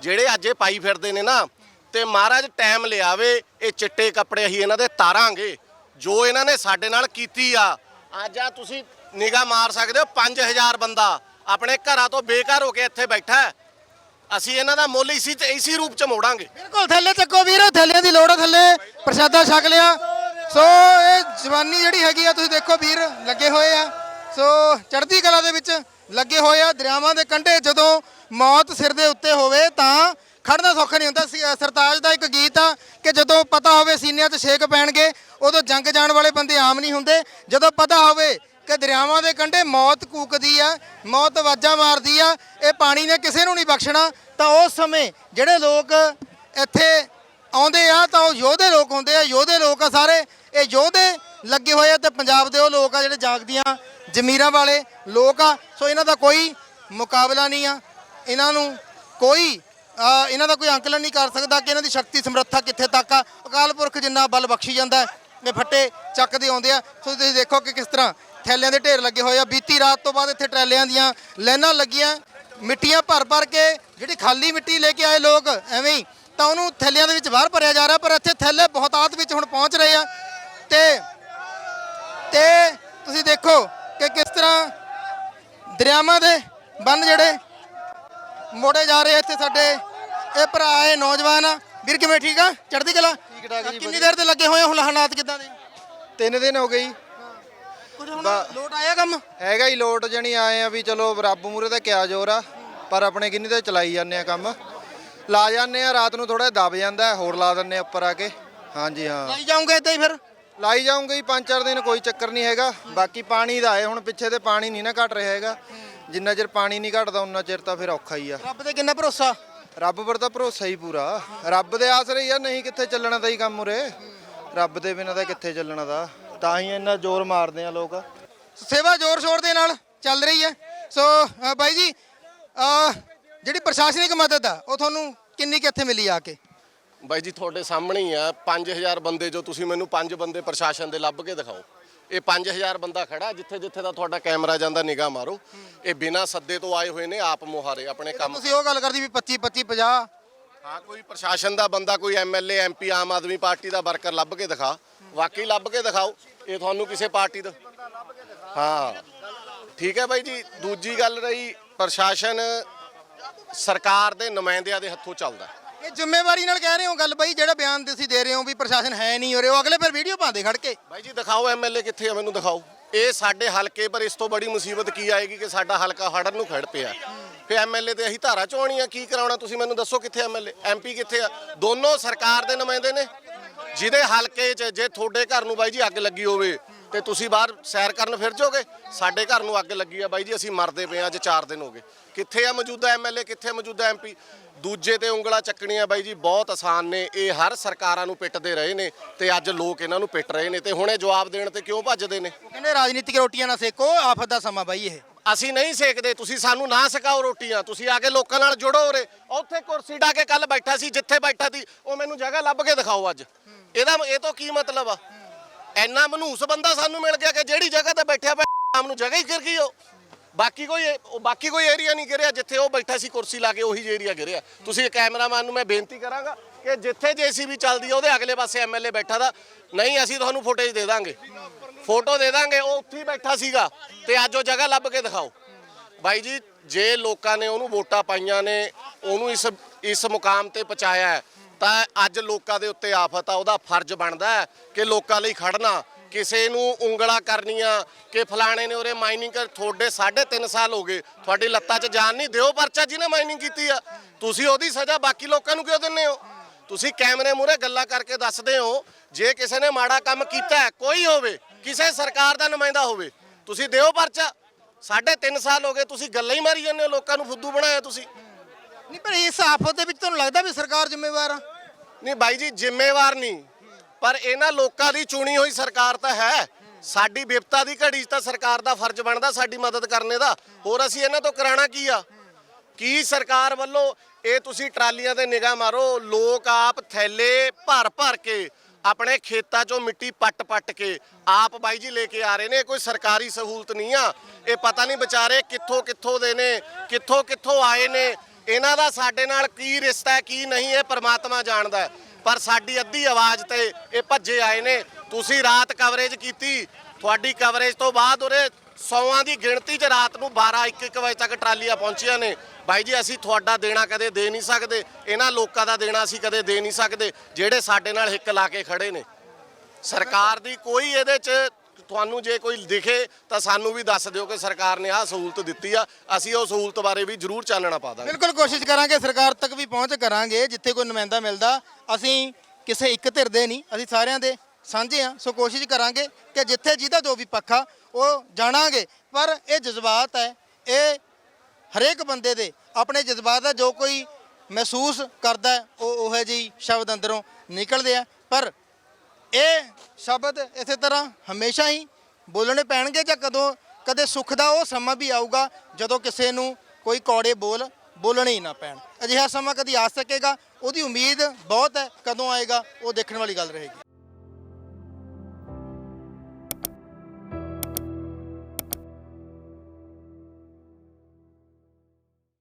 ਜਿਹੜੇ ਅੱਜ ਇਹ ਪਾਈ ਫਿਰਦੇ ਨੇ ਨਾ, ਤੇ ਮਹਾਰਾਜ ਟਾਈਮ ਲਿਆਵੇ, ਇਹ ਚਿੱਟੇ ਕੱਪੜੇ ਅਸੀਂ ਇਹਨਾਂ ਦੇ ਤਾਰਾਂਗੇ। ਜੋ ਇਹਨਾਂ ਨੇ ਸਾਡੇ ਨਾਲ ਕੀਤੀ ਆ, ਅੱਜ ਆ ਤੁਸੀਂ ਨਿਗਾਹ ਮਾਰ ਸਕਦੇ ਹੋ 5000 ਬੰਦਾ ਆਪਣੇ ਘਰਾਂ ਤੋਂ ਬੇਘਰ ਹੋ ਕੇ ਇੱਥੇ ਬੈਠਾ ਹੈ। ਅਸੀਂ ਇਹਨਾਂ ਦਾ ਮੁੱਲ ਇਸੀ ਤੇ ਇਸੀ ਰੂਪ ਚ ਮੋੜਾਂਗੇ। ਬਿਲਕੁਲ, ਥੱਲੇ ਚੱਕੋ ਵੀਰ, ਥੱਲਿਆਂ ਦੀ ਲੋੜ ਥੱਲੇ। ਪ੍ਰਸ਼ਾਦਾ ਛਕ ਲਿਆ। ਸੋ ਇਹ ਜਵਾਨੀ ਜਿਹੜੀ ਹੈਗੀ ਆ, ਤੁਸੀਂ ਦੇਖੋ ਵੀਰ, ਲੱਗੇ ਹੋਏ ਆ। ਸੋ ਚੜ੍ਹਦੀ ਕਲਾ ਦੇ ਵਿੱਚ ਲੱਗੇ ਹੋਏ ਆ, ਦਰਿਆਵਾਂ ਦੇ ਕੰਢੇ। ਜਦੋਂ ਮੌਤ ਸਿਰ ਦੇ ਉੱਤੇ ਹੋਵੇ, ਤਾਂ ਖੜਨਾ ਸੌਖਾ ਨਹੀਂ ਹੁੰਦਾ। ਸੀ- ਸਰਤਾਜ ਦਾ ਇੱਕ ਗੀਤ ਆ ਕਿ ਜਦੋਂ ਪਤਾ ਹੋਵੇ ਸੀਨਿਆਂ 'ਚ ਛੇਕ ਪੈਣਗੇ, ਉਦੋਂ ਜੰਗ ਜਾਣ ਵਾਲੇ ਬੰਦੇ ਆਮ ਨਹੀਂ ਹੁੰਦੇ। ਜਦੋਂ ਪਤਾ ਹੋਵੇ ਕਿ ਦਰਿਆਵਾਂ ਦੇ ਕੰਢੇ ਮੌਤ ਕੂਕਦੀ ਆ, ਮੌਤ ਆਵਾਜ਼ਾਂ ਮਾਰਦੀ ਆ, ਇਹ ਪਾਣੀ ਨੇ ਕਿਸੇ ਨੂੰ ਨਹੀਂ ਬਖਸ਼ਣਾ, ਤਾਂ ਉਸ ਸਮੇਂ ਜਿਹੜੇ ਲੋਕ ਇੱਥੇ ਆਉਂਦੇ ਆ ਤਾਂ ਉਹ ਯੋਧੇ ਲੋਕ ਹੁੰਦੇ ਆ ਯੋਧੇ ਲੋਕ ਆ ਸਾਰੇ। ਇਹ ਯੋਧੇ ਲੱਗੇ ਹੋਏ ਆ ਤੇ ਪੰਜਾਬ ਦੇ ਉਹ ਲੋਕ ਆ ਜਿਹੜੇ ਜਾਗਦੀਆਂ ਜ਼ਮੀਰਾਂ ਵਾਲੇ ਲੋਕ ਆ। ਸੋ ਇਹਨਾਂ ਦਾ ਕੋਈ ਮੁਕਾਬਲਾ ਨਹੀਂ ਆ। ਇਹਨਾਂ ਨੂੰ ਕੋਈ ਇਹਨਾਂ ਦਾ ਕੋਈ ਅੰਕਲਨ ਨਹੀਂ ਕਰ ਸਕਦਾ ਕਿ ਇਹਨਾਂ ਦੀ ਸ਼ਕਤੀ ਸਮਰੱਥਾ ਕਿੱਥੇ ਤੱਕ ਆ। ਅਕਾਲ ਪੁਰਖ ਜਿੰਨਾ ਬਲ ਬਖਸ਼ੀ ਜਾਂਦਾ ਹੈ, ਫੱਟੇ ਚੱਕਦੇ ਆਉਂਦੇ ਆ। ਸੋ ਤੁਸੀਂ ਦੇਖੋ ਕਿ ਕਿਸ ਤਰ੍ਹਾਂ ਥੈਲਿਆਂ ਦੇ ਢੇਰ ਲੱਗੇ ਹੋਏ ਆ। ਬੀਤੀ ਰਾਤ ਤੋਂ ਬਾਅਦ ਇੱਥੇ ਟਰੈਲਿਆਂ ਦੀਆਂ ਲਾਈਨਾਂ ਲੱਗੀਆਂ। ਮਿੱਟੀਆਂ ਭਰ ਭਰ ਕੇ ਜਿਹੜੀ ਖਾਲੀ ਮਿੱਟੀ ਲੈ ਕੇ ਆਏ ਲੋਕ ਐਵੇਂ ਹੀ ਤਾਂ ਉਹਨੂੰ ਥੈਲਿਆਂ ਦੇ ਵਿੱਚ ਬਾਹਰ ਭਰਿਆ ਜਾ ਰਿਹਾ ਪਰ ਇੱਥੇ ਥੈਲੇ ਬਹੁਤਾਤ ਵਿੱਚ ਹੁਣ ਪਹੁੰਚ ਰਹੇ ਆ। ਤੇ ਤੇ ਤੁਸੀਂ ਦੇਖੋ ਕਿ ਕਿਸ ਤਰ੍ਹਾਂ ਦਰਿਆਵਾਂ ਦੇ ਬੰਨ ਜਿਹੜੇ ਮੋੜੇ ਜਾ ਰਹੇ ਇੱਥੇ ਸਾਡੇ। ਇਹ ਭਰਾ ਇਹ ਨੌਜਵਾਨ ਆ। ਵੀਰ ਕਿਵੇਂ ਠੀਕ ਆ? ਚੜ੍ਹਦੀ ਕਲਾ? ਠੀਕ ਠਾਕ ਜੀ, ਕਿੰਨੀ ਦੇਰ ਤੇ ਲੱਗੇ ਹੋਏ ਹੁਣ ਹਾਲਾਤ ਕਿਦਾਂ ਦੇ? ਤਿੰਨ ਦਿਨ ਹੋ ਗਏ ਜੀ। ਕੁਝ ਹੁਣ ਲੋਟ ਆਇਆ ਕੰਮ? ਹੈਗਾ ਹੀ ਲੋਟ ਜਣੀ ਆਏ ਆ ਵੀ ਚਲੋ ਰੱਬ ਮੂਰੇ ਦਾ ਕਿਆ ਜ਼ੋਰ ਆ ਪਰ ਆਪਣੇ ਕਿੰਨੀ ਤੇ ਚਲਾਈ ਜਾਂਦੇ ਆ ਕੰਮ? ਲਾ ਜਾਂਦੇ ਆ ਰਾਤ ਨੂੰ ਥੋੜਾ ਦਬ ਜਾਂਦਾ ਹੋਰ ਲਾ ਆ ਉੱਪਰ ਆ ਕੇ। ਹਾਂਜੀ ਹਾਂ। ਲਾਈ ਜਾਉਂਗੇ ਇਦਾਂ ਹੀ ਫਿਰ? ਲਾਈ ਜਾਉਂਗੇ ਜੀ ਪੰਜ ਚਾਰ ਦਿਨ ਕੋਈ ਚੱਕਰ ਨਹੀਂ ਹੈਗਾ। ਬਾਕੀ ਪਾਣੀ ਦਾ ਹੈ ਹੁਣ ਪਿੱਛੇ ਤੇ ਪਾਣੀ ਨਹੀਂ ਨਾ ਘਟ ਰਿਹਾ ਹੈਗਾ। ਜਿੰਨਾ ਚਿਰ ਪਾਣੀ ਨਹੀਂ ਘਟਦਾ ਉਨਾ ਚਿਰ ਤਾਂ ਫਿਰ ਔਖਾ ਹੀ ਆ। ਰੱਬ ਤੇ ਕਿੰਨਾ ਭਰੋਸਾ? ਰੱਬ ਪਰ ਤਾਂ ਭਰੋਸਾ ਹੀ ਪੂਰਾ। ਰੱਬ ਦੇ ਆਸਰੇ ਹੀ ਆ ਨਹੀਂ ਕਿੱਥੇ ਚੱਲਣਾ ਤਾਂ ਹੀ ਕੰਮ ਉਰੇ। ਰੱਬ ਦੇ ਬਿਨਾਂ ਤਾਂ ਕਿੱਥੇ ਚੱਲਣਾ ਦਾ। ਤਾਂ ਹੀ ਇੰਨਾ ਜ਼ੋਰ ਮਾਰਦੇ ਆ ਲੋਕ। ਸੇਵਾ ਜ਼ੋਰ ਸ਼ੋਰ ਦੇ ਨਾਲ ਚੱਲ ਰਹੀ ਹੈ। ਸੋ ਅ, ਬਾਈ ਜੀ ਅ, ਜਿਹੜੀ ਪ੍ਰਸ਼ਾਸਨਿਕ ਮਦਦ ਆ ਉਹ ਤੁਹਾਨੂੰ ਕਿੰਨੀ ਕੁ ਇੱਥੇ ਮਿਲੀ ਆ ਕੇ? ਬਾਈ ਜੀ ਤੁਹਾਡੇ ਸਾਹਮਣੇ ਹੀ ਆ 5000 ਬੰਦੇ ਜੋ ਤੁਸੀਂ ਮੈਨੂੰ ਪੰਜ ਬੰਦੇ ਪ੍ਰਸ਼ਾਸਨ ਦੇ ਲੱਭ ਕੇ ਦਿਖਾਓ। ਇਹ 5000 ਬੰਦਾ ਖੜਾ ਜਿੱਥੇ ਜਿੱਥੇ ਦਾ ਤੁਹਾਡਾ ਕੈਮਰਾ ਜਾਂਦਾ ਨਿਗਾਹ ਮਾਰੋ। ਇਹ ਬਿਨਾਂ ਸੱਦੇ ਤੋਂ ਆਏ ਹੋਏ ਨੇ ਆਪ ਮੁਹਾਰੇ ਆਪਣੇ ਕੰਮ ਤੁਸੀਂ ਉਹ ਗੱਲ ਕਰਦੀ ਵੀ 25 25 50 ਹਾਂ ਕੋਈ ਪ੍ਰਸ਼ਾਸਨ ਦਾ ਬੰਦਾ ਕੋਈ MLA MP Aam Aadmi party ਦਾ ਵਰਕਰ ਲੱਭ ਕੇ ਦਿਖਾ। ਵਾਕਈ ਲੱਭ ਕੇ ਦਿਖਾਓ ਇਹ ਤੁਹਾਨੂੰ ਕਿਸੇ ਪਾਰਟੀ ਦਾ ਹਾਂ। ਠੀਕ ਹੈ ਬਾਈ ਜੀ ਦੂਜੀ ਗੱਲ ਰਹੀ ਪ੍ਰਸ਼ਾਸਨ ਸਰਕਾਰ ਦੇ ਨੁਮਾਇੰਦਿਆਂ ਦੇ ਹੱਥੋਂ ਚੱਲਦਾ ਇਹ ਜ਼ਿੰਮੇਵਾਰੀ ਨਾਲ ਕਹਿ ਰਹੇ ਹੋ ਗੱਲ ਬਾਈ ਜਿਹੜਾ ਬਿਆਨ ਤੁਸੀਂ ਦੇ ਰਹੇ ਹੋ ਵੀ ਪ੍ਰਸ਼ਾਸਨ ਹੈ ਨਹੀਂ ਉਰੇ ਉਹ ਅਗਲੇ ਫਿਰ ਵੀਡੀਓ ਪਾਉਂਦੇ ਖੜ ਕੇ। ਬਾਈ ਜੀ ਦਿਖਾਓ ਐਮਐਲਏ ਕਿੱਥੇ ਆ ਮੈਨੂੰ ਦਿਖਾਓ। ਇਹ ਸਾਡੇ ਹਲਕੇ ਪਰ ਇਸ ਤੋਂ ਬੜੀ ਮੁਸੀਬਤ ਕੀ ਆਏਗੀ ਕਿ ਸਾਡਾ ਹਲਕਾ ਹੜਨ ਨੂੰ ਖੜ ਪਿਆ। ਫੇ ਐਮਐਲਏ ਤੇ ਅਸੀਂ ਧਾਰਾ ਚੋਣੀ ਆ ਕੀ ਕਰਾਉਣਾ ਤੁਸੀਂ ਮੈਨੂੰ ਦੱਸੋ ਕਿੱਥੇ ਐਮਐਲਏ ਐਮਪੀ ਕਿੱਥੇ ਆ? ਦੋਨੋਂ ਸਰਕਾਰ ਦੇ ਨੁਮਾਇੰਦੇ ਨੇ। ਜਿਹਦੇ ਹਲਕੇ 'ਚ ਜੇ ਤੁਹਾਡੇ ਘਰ ਨੂੰ ਬਾਈ ਜੀ ਅੱਗ ਲੱਗੀ ਹੋਵੇ ਤੇ ਤੁਸੀਂ ਬਾਹਰ ਸੈਰ ਕਰਨ ਫਿਰ ਜਾਓਗੇ? ਸਾਡੇ ਘਰ ਨੂੰ ਅੱਗ ਲੱਗੀ ਆ ਬਾਈ ਜੀ ਅਸੀਂ ਮਰਦੇ ਪਏ ਆ ਅੱਜ 4 ਦਿਨ ਹੋ ਗਏ। ਕਿੱਥੇ ਆ ਮੌਜੂਦਾ ਐਮਐਲਏ ਕਿੱਥੇ ਮੌਜੂਦਾ ਐਮਪੀ ਦੂਜੇ ਤੇ ਉਂਗਲਾਂ ਚੱਕਣੀਆਂ ਬਾਈ ਜੀ ਬਹੁਤ ਆਸਾਨ ਨੇ। ਇਹ ਹਰ ਸਰਕਾਰਾਂ ਨੂੰ ਪਿੱਟਦੇ ਰਹੇ ਨੇ ਤੇ ਅੱਜ ਲੋਕ ਇਹਨਾਂ ਨੂੰ ਪਿੱਟ ਰਹੇ ਨੇ ਤੇ ਹੁਣ ਇਹ ਜਵਾਬ ਦੇਣ ਤੇ ਕਿਉਂ ਭੱਜਦੇ ਨੇ? ਉਹ ਕਹਿੰਦੇ ਰਾਜਨੀਤਿਕ ਰੋਟੀਆਂ ਨਾ ਸੇਕੋ ਆਫਤ ਦਾ ਸਮਾਂ ਬਾਈ ਇਹ। ਅਸੀਂ ਨਹੀਂ ਸੇਕਦੇ ਤੁਸੀਂ ਸਾਨੂੰ ਨਾ ਸਿਖਾਓ ਰੋਟੀਆਂ ਤੁਸੀਂ ਆ ਕੇ ਲੋਕਾਂ ਨਾਲ ਜੁੜੋ ਉਰੇ। ਉੱਥੇ ਕੁਰਸੀ ਢਾ ਕੇ ਕੱਲ ਬੈਠਾ ਸੀ ਜਿੱਥੇ ਬੈਠਾ ਸੀ ਉਹ ਮੈਨੂੰ ਜਗ੍ਹਾ ਲੱਭ ਕੇ ਦਿਖਾਓ ਅੱਜ। ਇਹਦਾ ਇਹ ਤੋਂ ਕੀ ਮਤਲਬ ਆ? ਐਨਾ ਮਨੂਸ ਬੰਦਾ ਸਾਨੂੰ ਮਿਲ ਗਿਆ ਕਿ ਜਿਹੜੀ ਜਗ੍ਹਾ ਤੇ ਬੈਠਿਆ ਪਿਆ ਆਮ ਨੂੰ ਜਗ੍ਹਾ ਹੀ ਗਿਰ ਗਈ ਉਹ? ਬਾਕੀ ਕੋਈ ਉਹ ਬਾਕੀ ਕੋਈ ਏਰੀਆ ਨਹੀਂ ਗਿਰਿਆ ਜਿੱਥੇ ਉਹ ਬੈਠਾ ਸੀ ਕੁਰਸੀ ਲਾ ਕੇ ਉਹੀ ਏਰੀਆ ਗਿਰਿਆ। ਤੁਸੀਂ ਕੈਮਰਾਮੈਨ ਨੂੰ ਮੈਂ ਬੇਨਤੀ ਕਰਾਂਗਾ ਕਿ ਜਿੱਥੇ ਜੀਸੀਬੀ ਚੱਲਦੀ ਆ ਉਹਦੇ ਅਗਲੇ ਪਾਸੇ ਐਮਐਲਏ ਬੈਠਾ ਦਾ। ਨਹੀਂ ਅਸੀਂ ਤੁਹਾਨੂੰ ਫੁਟੇਜ ਦੇ ਦਾਂਗੇ। ਫੋਟੋ ਦੇ ਦਾਂਗੇ ਉਹ ਉੱਥੇ ਹੀ ਬੈਠਾ ਸੀਗਾ। ਤੇ ਅੱਜ ਉਹ ਜਗ੍ਹਾ ਲੱਭ ਕੇ ਦਿਖਾਓ। ਬਾਈ ਜੀ ਜੇ ਲੋਕਾਂ ਨੇ ਉਹਨੂੰ ਵੋਟਾਂ ਪਾਈਆਂ ਨੇ ਉਹਨੂੰ ਇਸ ਇਸ ਮੁਕਾਮ ਤੇ ਪਹੁੰਚਾਇਆ ਹੈ, ਤਾਂ ਅੱਜ ਲੋਕਾਂ ਦੇ ਉੱਤੇ ਆਫਤ ਆ, ਉਹਦਾ ਫਰਜ਼ ਬਣਦਾ ਕਿ ਲੋਕਾਂ ਲਈ ਖੜਨਾ। ਕਿਸੇ ਨੂੰ ਉਂਗਲਾ ਕਰਨੀਆਂ ਕਿ ਫਲਾਣੇ ਨੇ ਉਰੇ ਮਾਈਨਿੰਗ ਕਰ, ਤੁਹਾਡੇ 3.5 ਸਾਲ ਹੋ ਗਏ, ਤੁਹਾਡੀ ਲੱਤਾਂ 'ਚ ਜਾਨ ਨਹੀਂ, ਦਿਓ ਪਰਚਾ ਜਿਹਨੇ ਮਾਈਨਿੰਗ ਕੀਤੀ ਆ। ਤੁਸੀਂ ਉਹਦੀ ਸਜ਼ਾ ਬਾਕੀ ਲੋਕਾਂ ਨੂੰ ਕਿਉਂ ਦਿੰਦੇ ਹੋ? ਤੁਸੀਂ ਕੈਮਰੇ ਮੂਹਰੇ ਗੱਲਾਂ ਕਰਕੇ ਦੱਸਦੇ ਹੋ, ਜੇ ਕਿਸੇ ਨੇ ਮਾੜਾ ਕੰਮ ਕੀਤਾ ਕੋਈ ਹੋਵੇ, ਕਿਸੇ ਸਰਕਾਰ ਦਾ ਨੁਮਾਇੰਦਾ ਹੋਵੇ, ਤੁਸੀਂ ਦਿਓ ਪਰਚਾ। ਸਾਢੇ 3 ਸਾਲ ਹੋ ਗਏ, ਤੁਸੀਂ ਗੱਲਾਂ ਹੀ ਮਾਰੀ ਜਾਂਦੇ ਹੋ, ਲੋਕਾਂ ਨੂੰ ਫੁੱਦੂ ਬਣਾਇਆ ਤੁਸੀਂ। ਨਹੀਂ, ਪਰ ਇਸ ਆਫਤ ਦੇ ਵਿੱਚ ਤੁਹਾਨੂੰ ਲੱਗਦਾ ਵੀ ਸਰਕਾਰ ਜ਼ਿੰਮੇਵਾਰ ਆ? ਨਹੀਂ ਬਾਈ ਜੀ, ਜ਼ਿੰਮੇਵਾਰ ਨਹੀਂ। ਪਰ ਇਹਨਾਂ ਲੋਕਾਂ ਦੀ ਚੁਣੀ ਹੋਈ ਸਰਕਾਰ ਤਾਂ ਹੈ। ਸਾਡੀ ਵਿਪਤਾ ਦੀ ਘੜੀ 'ਚ ਤਾਂ ਸਰਕਾਰ ਦਾ ਫਰਜ਼ ਬਣਦਾ ਸਾਡੀ ਮਦਦ ਕਰਨੇ ਦਾ। ਹੋਰ ਅਸੀਂ ਇਹਨਾਂ ਤੋਂ ਕਰਾਣਾ ਕੀ ਆ? ਕੀ ਸਰਕਾਰ ਵੱਲੋਂ ਇਹ ਤੁਸੀਂ ਟਰਾਲੀਆਂ ਤੇ ਨਿਗਾਹ ਮਾਰੋ, ਲੋਕ ਆਪ ਥੈਲੇ ਭਰ ਭਰ ਕੇ ਆਪਣੇ ਖੇਤਾਂ 'ਚੋਂ ਮਿੱਟੀ ਪੱਟ-ਪੱਟ ਕੇ ਆਪ ਬਾਈ ਜੀ ਲੈ ਕੇ ਆ ਰਹੇ ਨੇ ਕੋਈ ਸਰਕਾਰੀ ਸਹੂਲਤ ਨਹੀਂ ਆ। ਇਹ ਪਤਾ ਨਹੀਂ ਵਿਚਾਰੇ ਕਿੱਥੋਂ ਕਿੱਥੋਂ ਦੇ ਨੇ, ਕਿੱਥੋਂ ਕਿੱਥੋਂ ਆਏ ਨੇ ਇਹਨਾਂ ਦਾ ਸਾਡੇ ਨਾਲ ਕੀ ਰਿਸ਼ਤਾ ਹੈ, ਕੀ ਨਹੀਂ, ਇਹ ਪ੍ਰਮਾਤਮਾ ਜਾਣਦਾ ਹੈ। ਪਰ ਸਾਡੀ ਅੱਧੀ ਆਵਾਜ਼ ਤੇ ਇਹ ਭੱਜੇ ਆਏ ਨੇ। ਤੁਸੀਂ ਰਾਤ ਕਵਰੇਜ ਕੀਤੀ, ਤੁਹਾਡੀ ਕਵਰੇਜ ਤੋਂ ਬਾਅਦ ਉਰੇ ਸੌਆਂ ਦੀ ਗਿਣਤੀ 'ਚ ਰਾਤ ਨੂੰ 12 1 1 ਵਜੇ ਤੱਕ ਟਰਾਲੀਆਂ ਪਹੁੰਚੀਆਂ ਨੇ। ਬਾਈ ਜੀ, ਅਸੀਂ ਤੁਹਾਡਾ ਦੇਣਾ ਕਦੇ ਦੇ ਨਹੀਂ ਸਕਦੇ। ਇਹਨਾਂ ਲੋਕਾਂ ਦਾ ਦੇਣਾ ਅਸੀਂ ਕਦੇ ਦੇ ਨਹੀਂ ਸਕਦੇ, ਜਿਹੜੇ ਸਾਡੇ ਨਾਲ ਹਿੱਕ ਲਾ ਕੇ ਖੜੇ ਨੇ। ਸਰਕਾਰ ਦੀ ਕੋਈ ਇਹਦੇ 'ਚ ਤੁਹਾਨੂੰ ਜੇ ਕੋਈ ਦਿਖੇ ਤਾਂ ਸਾਨੂੰ ਵੀ ਦੱਸ ਦਿਓ ਕਿ ਸਰਕਾਰ ਨੇ ਆਹ ਸਹੂਲਤ ਦਿੱਤੀ ਆ। ਅਸੀਂ ਉਹ ਸਹੂਲਤ ਬਾਰੇ ਵੀ ਜ਼ਰੂਰ ਚਾਨਣਾ ਪਾ ਦਾਂਗੇ। ਬਿਲਕੁਲ ਕੋਸ਼ਿਸ਼ ਕਰਾਂਗੇ ਸਰਕਾਰ ਤੱਕ ਵੀ ਪਹੁੰਚ ਕਰਾਂਗੇ ਜਿੱਥੇ ਕੋਈ ਨੁਮਾਇੰਦਾ ਮਿਲਦਾ। ਅਸੀਂ ਕਿਸੇ ਇੱਕ ਧਿਰ ਦੇ ਨਹੀਂ ਅਸੀਂ ਸਾਰਿਆਂ ਦੇ ਸਾਂਝੇ ਆ। ਸੋ ਕੋਸ਼ਿਸ਼ ਕਰਾਂਗੇ ਕਿ ਜਿੱਥੇ ਜਿਹਦਾ ਜੋ ਵੀ ਪੱਖ ਆ ਉਹ ਜਾਣਾਂਗੇ। ਪਰ ਇਹ ਜਜ਼ਬਾਤ ਹੈ ਇਹ ਹਰੇਕ ਬੰਦੇ ਦੇ ਆਪਣੇ ਜਜ਼ਬਾਤ ਦਾ ਜੋ ਕੋਈ ਮਹਿਸੂਸ ਕਰਦਾ ਹੈ, ਉਹ ਉਹੋ ਜਿਹੀ ਸ਼ਬਦ ਅੰਦਰੋਂ ਨਿਕਲਦੇ ਆ। ਪਰ ਇਹ ਸ਼ਬਦ ਇਸੇ ਤਰ੍ਹਾਂ ਹਮੇਸ਼ਾ ਹੀ ਬੋਲਣੇ ਪੈਣਗੇ ਜਾਂ ਕਦੋਂ ਕਦੇ ਸੁੱਖ ਦਾ ਉਹ ਸਮਾਂ ਵੀ ਆਊਗਾ ਜਦੋਂ ਕਿਸੇ ਨੂੰ ਕੋਈ ਕੌੜੇ ਬੋਲ ਬੋਲਣੇ ਹੀ ਨਾ ਪੈਣ। ਅਜਿਹਾ ਸਮਾਂ ਕਦੀ ਆ ਸਕੇਗਾ, ਉਹਦੀ ਉਮੀਦ ਬਹੁਤ ਹੈ ਕਦੋਂ ਆਏਗਾ, ਉਹ ਦੇਖਣ ਵਾਲੀ ਗੱਲ ਰਹੇਗੀ।